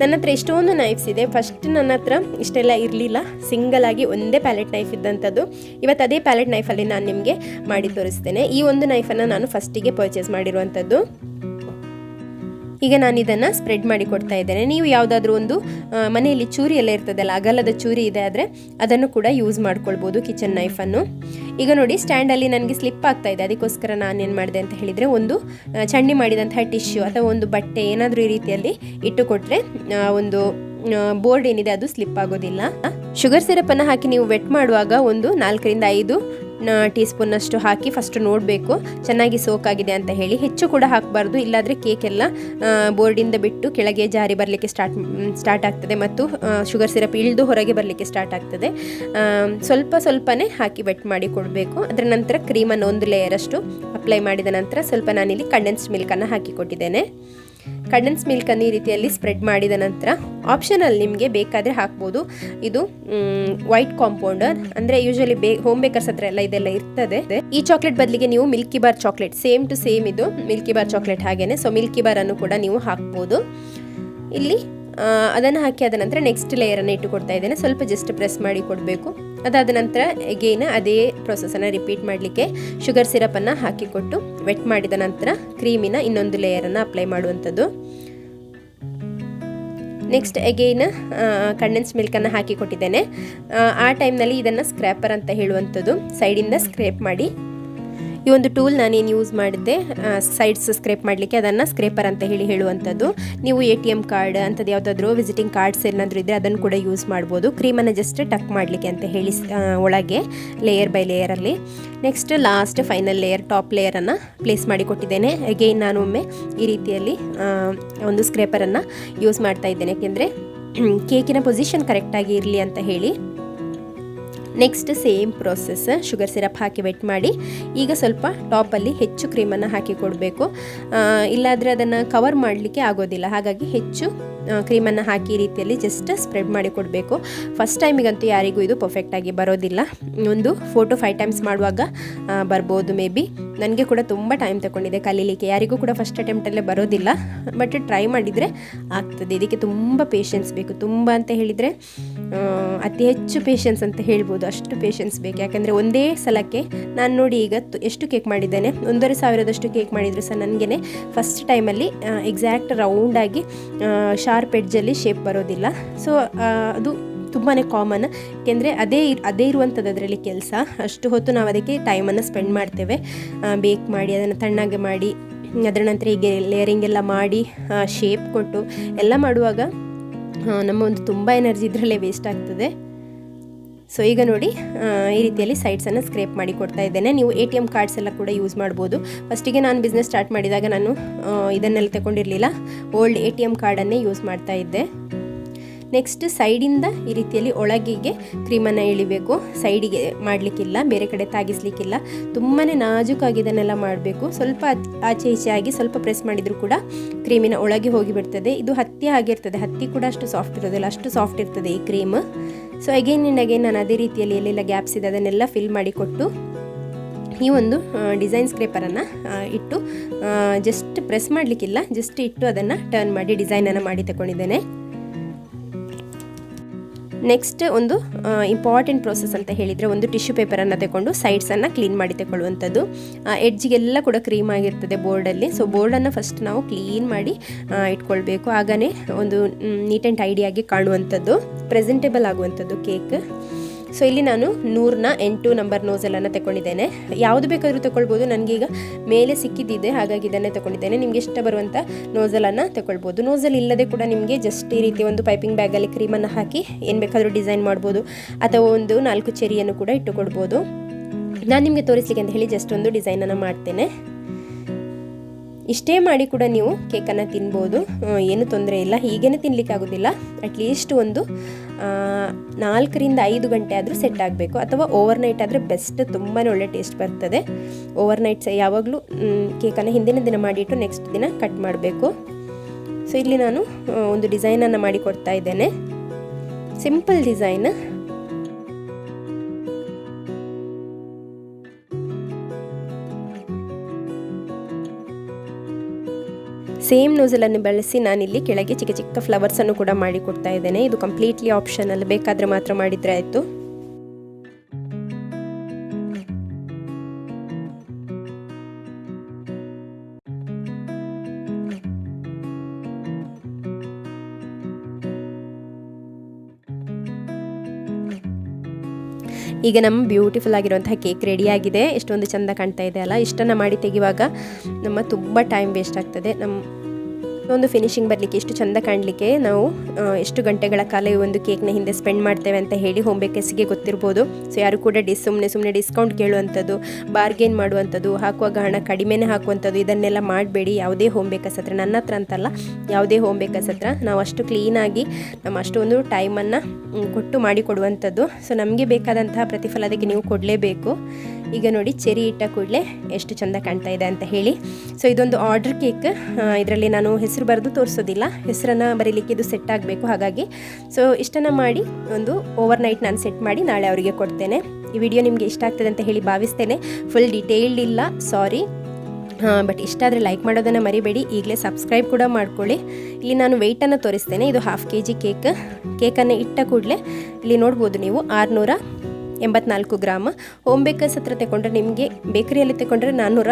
ನನ್ನ ಹತ್ರ ಎಷ್ಟೊಂದು ನೈಫ್ಸ್ ಇದೆ. ಫಸ್ಟ್ ನನ್ನ ಹತ್ರ ಇಷ್ಟೆಲ್ಲ ಇರಲಿಲ್ಲ. ಸಿಂಗಲ್ ಆಗಿ ಒಂದೇ ಪ್ಯಾಲೆಟ್ ನೈಫ್ ಇದ್ದಂಥದ್ದು ಇವತ್ತು ಅದೇ ಪ್ಯಾಲೆಟ್ ನೈಫಲ್ಲಿ ನಾನು ನಿಮಗೆ ಮಾಡಿ ತೋರಿಸ್ತೇನೆ. ಈ ಒಂದು ನೈಫನ್ನು ನಾನು ಫಸ್ಟಿಗೆ ಪರ್ಚೇಸ್ ಮಾಡಿರುವಂಥದ್ದು ಈಗ ನಾನು ಇದನ್ನು ಸ್ಪ್ರೆಡ್ ಮಾಡಿ ಕೊಡ್ತಾ ಇದ್ದೇನೆ. ನೀವು ಯಾವುದಾದ್ರೂ ಒಂದು ಮನೆಯಲ್ಲಿ ಚೂರಿ ಎಲ್ಲ ಇರ್ತದಲ್ಲ, ಅಗಲದ ಚೂರಿ ಇದೆ ಆದರೆ ಅದನ್ನು ಕೂಡ ಯೂಸ್ ಮಾಡ್ಕೊಳ್ಬೋದು ಕಿಚನ್ ನೈಫನ್ನು ಈಗ ನೋಡಿ ಸ್ಟ್ಯಾಂಡಲ್ಲಿ ನನಗೆ ಸ್ಲಿಪ್ ಆಗ್ತಾ ಇದೆ. ಅದಕ್ಕೋಸ್ಕರ ನಾನು ಏನು ಮಾಡಿದೆ ಅಂತ ಹೇಳಿದರೆ, ಒಂದು ಚಂಡಿ ಮಾಡಿದಂತಹ ಟಿಶ್ಯೂ ಅಥವಾ ಒಂದು ಬಟ್ಟೆ ಏನಾದರೂ ಈ ರೀತಿಯಲ್ಲಿ ಇಟ್ಟುಕೊಟ್ರೆ ಒಂದು ಬೋರ್ಡ್ ಏನಿದೆ ಅದು ಸ್ಲಿಪ್ ಆಗೋದಿಲ್ಲ. ಶುಗರ್ ಸಿರಪನ್ನು ಹಾಕಿ ನೀವು ವೆಟ್ ಮಾಡುವಾಗ ಒಂದು ನಾಲ್ಕರಿಂದ ಐದು ಟೀ ಸ್ಪೂನಷ್ಟು ಹಾಕಿ ಫಸ್ಟ್ ನೋಡಬೇಕು. ಚೆನ್ನಾಗಿ ಸೋಕ್ ಆಗಿದೆ ಅಂತ ಹೇಳಿ. ಹೆಚ್ಚು ಕೂಡ ಹಾಕಬಾರ್ದು, ಇಲ್ಲಾದರೆ ಕೇಕ್ ಎಲ್ಲ ಬೋರ್ಡಿಂದ ಬಿಟ್ಟು ಕೆಳಗೆ ಜಾರಿ ಬರಲಿಕ್ಕೆ ಸ್ಟಾರ್ಟ್ ಸ್ಟಾರ್ಟ್ ಆಗ್ತದೆ ಮತ್ತು ಶುಗರ್ ಸಿರಪ್ ಇಳಿದು ಹೊರಗೆ ಬರಲಿಕ್ಕೆ ಸ್ಟಾರ್ಟ್ ಆಗ್ತದೆ. ಸ್ವಲ್ಪ ಸ್ವಲ್ಪನೇ ಹಾಕಿ ವೆಟ್ ಮಾಡಿ ಕೊಡಬೇಕು. ಅದರ ನಂತರ ಕ್ರೀಮನ್ನು ಒಂದು ಲೇಯರಷ್ಟು ಅಪ್ಲೈ ಮಾಡಿದ ನಂತರ ಸ್ವಲ್ಪ ನಾನಿಲ್ಲಿ ಕಂಡೆನ್ಸ್ಡ್ ಮಿಲ್ಕನ್ನು ಹಾಕಿ ಕೊಟ್ಟಿದ್ದೇನೆ. ಕಂಡೆನ್ಸ್ ಮಿಲ್ಕನ್ನು ಈ ರೀತಿಯಲ್ಲಿ ಸ್ಪ್ರೆಡ್ ಮಾಡಿದ ನಂತರ ಆಪ್ಷನಲ್ ನಿಮಗೆ ಬೇಕಾದರೆ ಹಾಕ್ಬೋದು. ಇದು ವೈಟ್ ಕಾಂಪೌಂಡರ್ ಅಂದರೆ ಯೂಶಲಿ ಬೇ ಹೋಮ್ ಬೇಕರ್ಸ್ ಹತ್ರ ಎಲ್ಲ ಇದೆಲ್ಲ ಇರ್ತದೆ. ಈ ಚಾಕ್ಲೇಟ್ ಬದಲಿಗೆ ನೀವು milky bar chocolate same to same ಇದು ಮಿಲ್ಕಿ ಬಾರ್ ಚಾಕ್ಲೇಟ್ ಹಾಗೇನೆ. ಸೊ ಮಿಲ್ಕಿ ಬಾರ್ ಅನ್ನು ಕೂಡ ನೀವು ಹಾಕ್ಬೋದು. ಇಲ್ಲಿ ಅದನ್ನು ಹಾಕಿ ಆದ ನಂತರ ನೆಕ್ಸ್ಟ್ ಲೇಯರನ್ನು ಇಟ್ಟು ಕೊಡ್ತಾ ಇದ್ದೇನೆ. ಸ್ವಲ್ಪ ಜಸ್ಟ್ ಪ್ರೆಸ್ ಮಾಡಿ ಕೊಡಬೇಕು. ಅದಾದ ನಂತರ ಎಗೇನ ಅದೇ ಪ್ರೊಸೆಸನ್ನು ರಿಪೀಟ್ ಮಾಡಲಿಕ್ಕೆ ಶುಗರ್ ಸಿರಪನ್ನು ಹಾಕಿಕೊಟ್ಟು ವೆಟ್ ಮಾಡಿದ ನಂತರ ಕ್ರೀಮಿನ ಇನ್ನೊಂದು ಲೇಯರನ್ನು ಅಪ್ಲೈ ಮಾಡುವಂಥದ್ದು. ನೆಕ್ಸ್ಟ್ ಅಗೈನ್ ಕಂಡೆನ್ಸ್ ಮಿಲ್ಕನ್ನು ಹಾಕಿಕೊಟ್ಟಿದ್ದೇನೆ. ಆ ಟೈಮ್ನಲ್ಲಿ ಇದನ್ನು ಸ್ಕ್ರ್ಯಾಪರ್ ಅಂತ ಹೇಳುವಂಥದ್ದು. ಸೈಡಿಂದ ಸ್ಕ್ರೇಪ್ ಮಾಡಿ ಈ ಒಂದು ಟೂಲ್ ನಾನೇನು ಯೂಸ್ ಮಾಡಿದ್ದೆ ಸೈಡ್ಸ್ ಸ್ಕ್ರೇಪ್ ಮಾಡಲಿಕ್ಕೆ, ಅದನ್ನು ಸ್ಕ್ರೇಪರ್ ಅಂತ ಹೇಳಿ ಹೇಳುವಂಥದ್ದು. ನೀವು ಎ ಟಿ ಎಂ ಕಾರ್ಡ್ ಅಂಥದ್ದು ಯಾವುದಾದ್ರೂ ವಿಸಿಟಿಂಗ್ ಕಾರ್ಡ್ಸ್ ಏನಾದರೂ ಇದ್ದರೆ ಅದನ್ನು ಕೂಡ ಯೂಸ್ ಮಾಡ್ಬೋದು. ಕ್ರೀಮನ್ನು ಜಸ್ಟ್ ಟಕ್ ಮಾಡಲಿಕ್ಕೆ ಅಂತ ಹೇಳಿ ಒಳಗೆ, layer by ಲೇಯರಲ್ಲಿ next last final layer, top ಲೇಯರನ್ನು place ಮಾಡಿ ಕೊಟ್ಟಿದ್ದೇನೆ. ಅಗೈನ್ ನಾನು ಒಮ್ಮೆ ಈ ರೀತಿಯಲ್ಲಿ ಒಂದು ಸ್ಕ್ರೇಪರನ್ನು ಯೂಸ್ ಮಾಡ್ತಾ ಇದ್ದೇನೆ. ಯಾಕೆಂದರೆ ಕೇಕಿನ ಪೊಸಿಷನ್ ಕರೆಕ್ಟಾಗಿ ಇರಲಿ ಅಂತ ಹೇಳಿ next same process sugar syrup ಹಾಕಿ ವೆಟ್ ಮಾಡಿ, ಈಗ ಸ್ವಲ್ಪ ಟಾಪಲ್ಲಿ ಹೆಚ್ಚು ಕ್ರೀಮನ್ನು ಹಾಕಿ ಕೊಡಬೇಕು. ಇಲ್ಲಾದರೆ ಅದನ್ನು ಕವರ್ ಮಾಡಲಿಕ್ಕೆ ಆಗೋದಿಲ್ಲ. ಹಾಗಾಗಿ ಹೆಚ್ಚು ಕ್ರೀಮನ್ನು ಹಾಕಿ ಈ ರೀತಿಯಲ್ಲಿ ಜಸ್ಟ್ ಸ್ಪ್ರೆಡ್ ಮಾಡಿ ಕೊಡಬೇಕು. ಫಸ್ಟ್ ಟೈಮಿಗಂತೂ ಯಾರಿಗೂ ಇದು ಪರ್ಫೆಕ್ಟಾಗಿ ಬರೋದಿಲ್ಲ. ಒಂದು ಫೋರ್ ಟು ಫೈವ್ ಟೈಮ್ಸ್ ಮಾಡುವಾಗ ಬರ್ಬೋದು ಮೇ ಬಿ ನನಗೆ ಕೂಡ ತುಂಬ ಟೈಮ್ ತಗೊಂಡಿದೆ ಕಲೀಲಿಕ್ಕೆ. ಯಾರಿಗೂ ಕೂಡ ಫಸ್ಟ್ ಅಟೆಂಪ್ಟಲ್ಲೇ ಬರೋದಿಲ್ಲ. ಬಟ್ ಟ್ರೈ ಮಾಡಿದರೆ ಆಗ್ತದೆ. ಇದಕ್ಕೆ ತುಂಬ ಪೇಷನ್ಸ್ ಬೇಕು. ತುಂಬ ಅಂತ ಹೇಳಿದರೆ ಅತಿ ಹೆಚ್ಚು ಪೇಷನ್ಸ್ ಅಂತ ಹೇಳ್ಬೋದು. ಅಷ್ಟು ಪೇಷನ್ಸ್ ಬೇಕು. ಯಾಕಂದರೆ ಒಂದೇ ಸಲಕ್ಕೆ ನಾನು ನೋಡಿ ಈಗ ಎಷ್ಟು ಕೇಕ್ ಮಾಡಿದ್ದೇನೆ. ಒಂದೂವರೆ ಸಾವಿರದಷ್ಟು ಕೇಕ್ ಮಾಡಿದ್ರು ಸಹ ನನಗೆ ಫಸ್ಟ್ ಟೈಮಲ್ಲಿ ಎಕ್ಸಾಕ್ಟ್ ರೌಂಡಾಗಿ ಶಾರ್ಪ್ ಎಡ್ಜಲ್ಲಿ ಶೇಪ್ ಬರೋದಿಲ್ಲ. ಸೊ ಅದು ತುಂಬಾ ಕಾಮನ್ ಏಕೆಂದರೆ ಅದೇ ಅದೇ ಇರುವಂಥದ್ದು ಅದರಲ್ಲಿ ಕೆಲಸ. ಅಷ್ಟು ಹೊತ್ತು ನಾವು ಅದಕ್ಕೆ ಟೈಮನ್ನು ಸ್ಪೆಂಡ್ ಮಾಡ್ತೇವೆ. ಬೇಕ್ ಮಾಡಿ, ಅದನ್ನು ತಣ್ಣಗೆ ಮಾಡಿ, ಅದರ ನಂತರ ಹೀಗೆ ಲೇಯರಿಂಗ್ ಎಲ್ಲ ಮಾಡಿ ಶೇಪ್ ಕೊಟ್ಟು, ಎಲ್ಲ ಮಾಡುವಾಗ ನಮ್ಮ ಒಂದು ತುಂಬ ಎನರ್ಜಿ ಇದರಲ್ಲೇ ವೇಸ್ಟ್ ಆಗ್ತದೆ. ಸೊ ಈಗ ನೋಡಿ ಈ ರೀತಿಯಲ್ಲಿ ಸೈಡ್ಸನ್ನು ಸ್ಕ್ರೇಪ್ ಮಾಡಿ ಕೊಡ್ತಾ ಇದ್ದೇನೆ. ನೀವು ಎ ಟಿ ಎಂ ಕಾರ್ಡ್ಸ್ ಎಲ್ಲ ಕೂಡ ಯೂಸ್ ಮಾಡ್ಬೋದು. ಫಸ್ಟಿಗೆ ನಾನು ಬಿಸ್ನೆಸ್ ಸ್ಟಾರ್ಟ್ ಮಾಡಿದಾಗ ನಾನು ಇದನ್ನೆಲ್ಲ ತಗೊಂಡಿರಲಿಲ್ಲ. ಓಲ್ಡ್ ಎ ಟಿ ಎಂ ಕಾರ್ಡನ್ನೇ ಯೂಸ್ ಮಾಡ್ತಾ ಇದ್ದೆ. ನೆಕ್ಸ್ಟ್ ಸೈಡಿಂದ ಈ ರೀತಿಯಲ್ಲಿ ಒಳಗಿಗೆ ಕ್ರೀಮನ್ನು ಇಳಿಬೇಕು. ಸೈಡಿಗೆ ಮಾಡಲಿಕ್ಕಿಲ್ಲ, ಬೇರೆ ಕಡೆ ತಾಗಿಸ್ಲಿಕ್ಕಿಲ್ಲ. ತುಂಬಾ ನಾಜೂಕಾಗಿ ಇದನ್ನೆಲ್ಲ ಮಾಡಬೇಕು. ಸ್ವಲ್ಪ ಆಚ್- ಈಚೆಯಾಗಿ ಸ್ವಲ್ಪ ಪ್ರೆಸ್ ಮಾಡಿದರೂ ಕೂಡ ಕ್ರೀಮಿನ ಒಳಗೆ ಹೋಗಿಬಿಡ್ತದೆ ಇದು ಹತ್ತಿ ಆಗಿರ್ತದೆ ಹತ್ತಿ ಕೂಡ ಅಷ್ಟು ಸಾಫ್ಟ್ ಇರೋದಿಲ್ಲ. ಅಷ್ಟು ಸಾಫ್ಟ್ ಇರ್ತದೆ ಈ cream so again in again ನಾನು ಅದೇ ರೀತಿಯಲ್ಲಿ ಎಲ್ಲೆಲ್ಲ ಗ್ಯಾಪ್ಸ್ ಇದೆ ಅದನ್ನೆಲ್ಲ ಫಿಲ್ ಮಾಡಿ ಕೊಟ್ಟು ಈ ಒಂದು ಡಿಸೈನ್ ಸ್ಕ್ರೇಪರನ್ನು ಇಟ್ಟು ಜಸ್ಟ್ ಪ್ರೆಸ್ ಮಾಡಲಿಕ್ಕಿಲ್ಲ ಜಸ್ಟ್ ಇಟ್ಟು ಅದನ್ನು ಟರ್ನ್ ಮಾಡಿ ಡಿಸೈನನ್ನು ಮಾಡಿ ತಗೊಂಡಿದ್ದೇನೆ ನೆಕ್ಸ್ಟ್ ಒಂದು ಇಂಪಾರ್ಟೆಂಟ್ ಪ್ರೋಸೆಸ್ ಅಂತ ಹೇಳಿದರೆ ಒಂದು ಟಿಶ್ಯೂ ಪೇಪರನ್ನು ತಗೊಂಡು ಸೈಡ್ಸನ್ನು ಕ್ಲೀನ್ ಮಾಡಿ ತಗೊಳ್ಳುವಂಥದ್ದು ಎಡ್ಜಿಗೆಲ್ಲ ಕೂಡ ಕ್ರೀಮ್ ಆಗಿರ್ತದೆ ಬೋರ್ಡಲ್ಲಿ ಸೊ ಬೋರ್ಡನ್ನು ಫಸ್ಟ್ ನಾವು ಕ್ಲೀನ್ ಮಾಡಿ ಇಟ್ಕೊಳ್ಬೇಕು. ಆಗನೇ ಒಂದು ನೀಟ್ ಆ್ಯಂಡ್ ಟೈಡಿಯಾಗಿ ಕಾಣುವಂಥದ್ದು. ಪ್ರೆಸೆಂಟೇಬಲ್ ಆಗುವಂಥದ್ದು ಕೇಕ್ ಸೊ ಇಲ್ಲಿ ನಾನು ನೂರನ್ನ ಎಂಟು ನಂಬರ್ ನೋಸಲನ್ನು ತಗೊಂಡಿದ್ದೇನೆ ಯಾವುದು ಬೇಕಾದರೂ ತಗೊಳ್ಬೋದು ನನಗೀಗ ಮೇಲೆ ಸಿಕ್ಕಿದ್ದಿದೆ, ಹಾಗಾಗಿ ಇದನ್ನೇ ತಗೊಂಡಿದ್ದೇನೆ ನಿಮಗೆ ಇಷ್ಟ ಬರುವಂಥ ನೋಸಲನ್ನು ತಗೊಳ್ಬೋದು ನೋಸಲ್ ಇಲ್ಲದೆ ಕೂಡ ನಿಮಗೆ ಜಸ್ಟ್ ಈ ರೀತಿ ಒಂದು ಪೈಪಿಂಗ್ ಬ್ಯಾಗಲ್ಲಿ ಕ್ರೀಮನ್ನು ಹಾಕಿ ಏನು ಬೇಕಾದರೂ ಡಿಸೈನ್ ಮಾಡ್ಬೋದು. ಅಥವಾ ಒಂದು ನಾಲ್ಕು ಚೆರಿಯನ್ನು ಕೂಡ ಇಟ್ಟುಕೊಡ್ಬೋದು ನಾನು ನಿಮಗೆ ತೋರಿಸ್ಲಿಕ್ಕೆ ಅಂತ ಹೇಳಿ ಜಸ್ಟ್ ಒಂದು ಡಿಸೈನನ್ನು ಮಾಡ್ತೇನೆ. ಇಷ್ಟೇ ಮಾಡಿ ಕೂಡ ನೀವು ಕೇಕನ್ನು ತಿನ್ಬೋದು. ಏನು ತೊಂದರೆ ಇಲ್ಲ. ಹೀಗೇನೆ ತಿನ್ಲಿಕ್ಕೆ ಆಗೋದಿಲ್ಲ. ಅಟ್ಲೀಸ್ಟ್ ಒಂದು ನಾಲ್ಕರಿಂದ ಐದು ಗಂಟೆ ಆದರೂ ಸೆಟ್ ಆಗಬೇಕು. ಅಥವಾ ಓವರ್ ನೈಟ್ ಆದರೆ ಬೆಸ್ಟ್ ತುಂಬಾ ಒಳ್ಳೆ ಟೇಸ್ಟ್ ಬರ್ತದೆ. ಓವರ್ ನೈಟ್ ಯಾವಾಗಲೂ ಕೇಕನ್ನು ಹಿಂದಿನ ದಿನ ಮಾಡಿಟ್ಟು ನೆಕ್ಸ್ಟ್ ದಿನ ಕಟ್ ಮಾಡಬೇಕು. ಸೊ ಇಲ್ಲಿ ನಾನು ಒಂದು ಡಿಸೈನನ್ನು ಮಾಡಿಕೊಡ್ತಾ ಇದ್ದೇನೆ. ಸಿಂಪಲ್ ಡಿಸೈನ್ ಸೇಮ್ ನೂಸಲನ್ನು ಬಳಸಿ ನಾನಿಲ್ಲಿ ಕೆಳಗೆ ಚಿಕ್ಕ ಚಿಕ್ಕ ಫ್ಲವರ್ಸನ್ನು ಕೂಡ ಮಾಡಿ ಕೊಡ್ತಾ ಇದ್ದೇನೆ. ಇದು ಕಂಪ್ಲೀಟ್ಲಿ ಆಪ್ಷನಲ್. ಬೇಕಾದರೆ ಮಾತ್ರ ಮಾಡಿದರೆ ಆಯಿತು. ಈಗ ನಮ್ಮ ಬ್ಯೂಟಿಫುಲ್ ಆಗಿರುವಂತಹ ಕೇಕ್ ರೆಡಿ ಆಗಿದೆ. ಎಷ್ಟೊಂದು ಚಂದ ಕಾಣ್ತಾ ಇದೆ ಅಲ್ಲ? ಇಷ್ಟನ್ನು ಮಾಡಿ ತೆಗೆಯುವಾಗ ನಮ್ಮ ತುಂಬ ಟೈಮ್ ವೇಸ್ಟ್ ಆಗ್ತದೆ. ನಮ್ಮ ಒಂದು ಫಿನಿಶಿಂಗ್ ಬರಲಿಕ್ಕೆ ಎಷ್ಟು ಚಂದ ಕಾಣಲಿಕ್ಕೆ ನಾವು ಎಷ್ಟು ಗಂಟೆಗಳ ಕಾಲ ಈ ಒಂದು ಕೇಕ್ನ ಹಿಂದೆ ಸ್ಪೆಂಡ್ ಮಾಡ್ತೇವೆ ಅಂತ ಹೇಳಿ ಹೋಮ್ ಬೇಕರ್ಸಿಗೆ ಗೊತ್ತಿರ್ಬೋದು. ಸೊ ಯಾರು ಕೂಡ ಡಿಸ್ ಸುಮ್ಮನೆ ಸುಮ್ಮನೆ ಡಿಸ್ಕೌಂಟ್ ಕೇಳುವಂಥದ್ದು ಬಾರ್ಗೇನ್ ಮಾಡುವಂಥದ್ದು, ಹಾಕುವಾಗ ಹಣ ಕಡಿಮೆನೇ ಹಾಕುವಂಥದ್ದು ಇದನ್ನೆಲ್ಲ ಮಾಡಬೇಡಿ. ಯಾವುದೇ ಹೋಮ್ ಬೇಕರ್ಸ್ ಹತ್ರ, ನನ್ನ ಹತ್ರ ಅಂತಲ್ಲ, ಯಾವುದೇ ಹೋಮ್ ಬೇಕರ್ಸ್ ಹತ್ರ ನಾವು ಅಷ್ಟು ಕ್ಲೀನಾಗಿ ನಮ್ಮ ಅಷ್ಟೊಂದು ಟೈಮನ್ನು ಕೊಟ್ಟು ಮಾಡಿಕೊಡುವಂಥದ್ದು. ಸೊ ನಮಗೆ ಬೇಕಾದಂತಹ ಪ್ರತಿಫಲ ಅದಕ್ಕೆ ನೀವು ಕೊಡಲೇಬೇಕು. ಈಗ ನೋಡಿ ಚೆರಿ ಇಟ್ಟ ಕೂಡಲೇ ಎಷ್ಟು ಚಂದ ಕಾಣ್ತಾ ಇದೆ ಅಂತ ಹೇಳಿ. ಸೊ ಇದೊಂದು ಆರ್ಡರ್ ಕೇಕ್ ಇದರಲ್ಲಿ ನಾನು ಹೆಸರು ಬರೆದು ತೋರಿಸೋದಿಲ್ಲ. ಹೆಸರನ್ನು ಬರೀಲಿಕ್ಕೆ ಇದು ಸೆಟ್ ಆಗಬೇಕು ಹಾಗಾಗಿ. ಸೊ ಇಷ್ಟನ್ನು ಮಾಡಿ ಒಂದು ಓವರ್ ನೈಟ್ ನಾನು ಸೆಟ್ ಮಾಡಿ ನಾಳೆ ಅವರಿಗೆ ಕೊಡ್ತೇನೆ. ಈ ವಿಡಿಯೋ ನಿಮಗೆ ಇಷ್ಟ ಆಗ್ತದೆ ಅಂತ ಹೇಳಿ ಭಾವಿಸ್ತೇನೆ. ಫುಲ್ ಡೀಟೇಲ್ಡ್ ಇಲ್ಲ ಸಾರಿ ಬಟ್ ಇಷ್ಟ ಆದರೆ ಲೈಕ್ ಮಾಡೋದನ್ನು ಮರಿಬೇಡಿ. ಈಗಲೇ ಸಬ್ಸ್ಕ್ರೈಬ್ ಕೂಡ ಮಾಡ್ಕೊಳ್ಳಿ. ಇಲ್ಲಿ ನಾನು ವೆಯ್ಟನ್ನು ತೋರಿಸ್ತೇನೆ. ಇದು ಹಾಫ್ ಕೆ ಜಿ ಕೇಕ್ ಕೇಕನ್ನು ಇಟ್ಟ ಕೂಡಲೇ ಇಲ್ಲಿ ನೋಡ್ಬೋದು ನೀವು ಆರುನೂರ ಎಂಬತ್ನಾಲ್ಕು ಗ್ರಾಮ. ಹೋಮ್ ಬೇಕರ್ಸ್ ಹತ್ರ ತಗೊಂಡ್ರೆ ನಿಮಗೆ, ಬೇಕರಿಯಲ್ಲಿ ತಗೊಂಡ್ರೆ ನಾನ್ನೂರ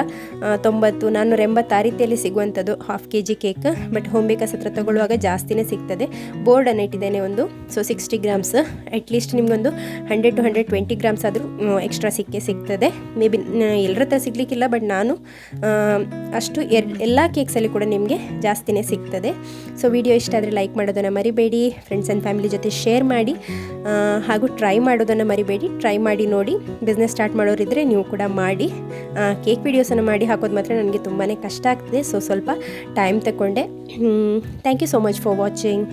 ತೊಂಬತ್ತು ನಾನ್ನೂರ ಎಂಬತ್ತು ಆ ರೀತಿಯಲ್ಲಿ ಸಿಗುವಂಥದ್ದು half K G cake but home bakers ಹತ್ರ ತಗೊಳ್ಳುವಾಗ ಜಾಸ್ತಿನೇ ಸಿಗ್ತದೆ. ಬೋರ್ಡನ್ನು ಇಟ್ಟಿದ್ದೇನೆ ಒಂದು so sixty grams at least ನಿಮಗೊಂದು hundred to hundred twenty grams ಆದರೂ ಎಕ್ಸ್ಟ್ರಾ ಸಿಕ್ಕೇ ಸಿಗ್ತದೆ. ಮೇ ಬಿ ಎಲ್ಲರ ಹತ್ರ ಸಿಗಲಿಕ್ಕಿಲ್ಲ ಬಟ್ ನಾನು ಅಷ್ಟು ಎರ್ ಎಲ್ಲ ಕೇಕ್ಸಲ್ಲಿ ಕೂಡ ನಿಮಗೆ ಜಾಸ್ತಿನೇ ಸಿಗ್ತದೆ. ಸೊ ವಿಡಿಯೋ ಇಷ್ಟ ಆದರೆ ಲೈಕ್ ಮಾಡೋದನ್ನು ಮರಿಬೇಡಿ. ಫ್ರೆಂಡ್ಸ್ ಆ್ಯಂಡ್ ಫ್ಯಾಮಿಲಿ ಜೊತೆ ಶೇರ್ ಮಾಡಿ ಹಾಗೂ ಟ್ರೈ ಮಾಡೋದನ್ನು ಮರಿಬೇಡಿ. ಟ್ರೈ ಮಾಡಿ ನೋಡಿ. ಬಿಸ್ನೆಸ್ ಸ್ಟಾರ್ಟ್ ಮಾಡೋರಿದ್ದರೆ ನೀವು ಕೂಡ ಮಾಡಿ. ಕೇಕ್ ವೀಡಿಯೋಸನ್ನು ಮಾಡಿ ಹಾಕೋದು ಮಾತ್ರ ನನಗೆ ತುಂಬಾ ಕಷ್ಟ ಆಗ್ತದೆ. ಸೊ ಸ್ವಲ್ಪ ಟೈಮ್ ತಗೊಂಡೆ thank you so much for watching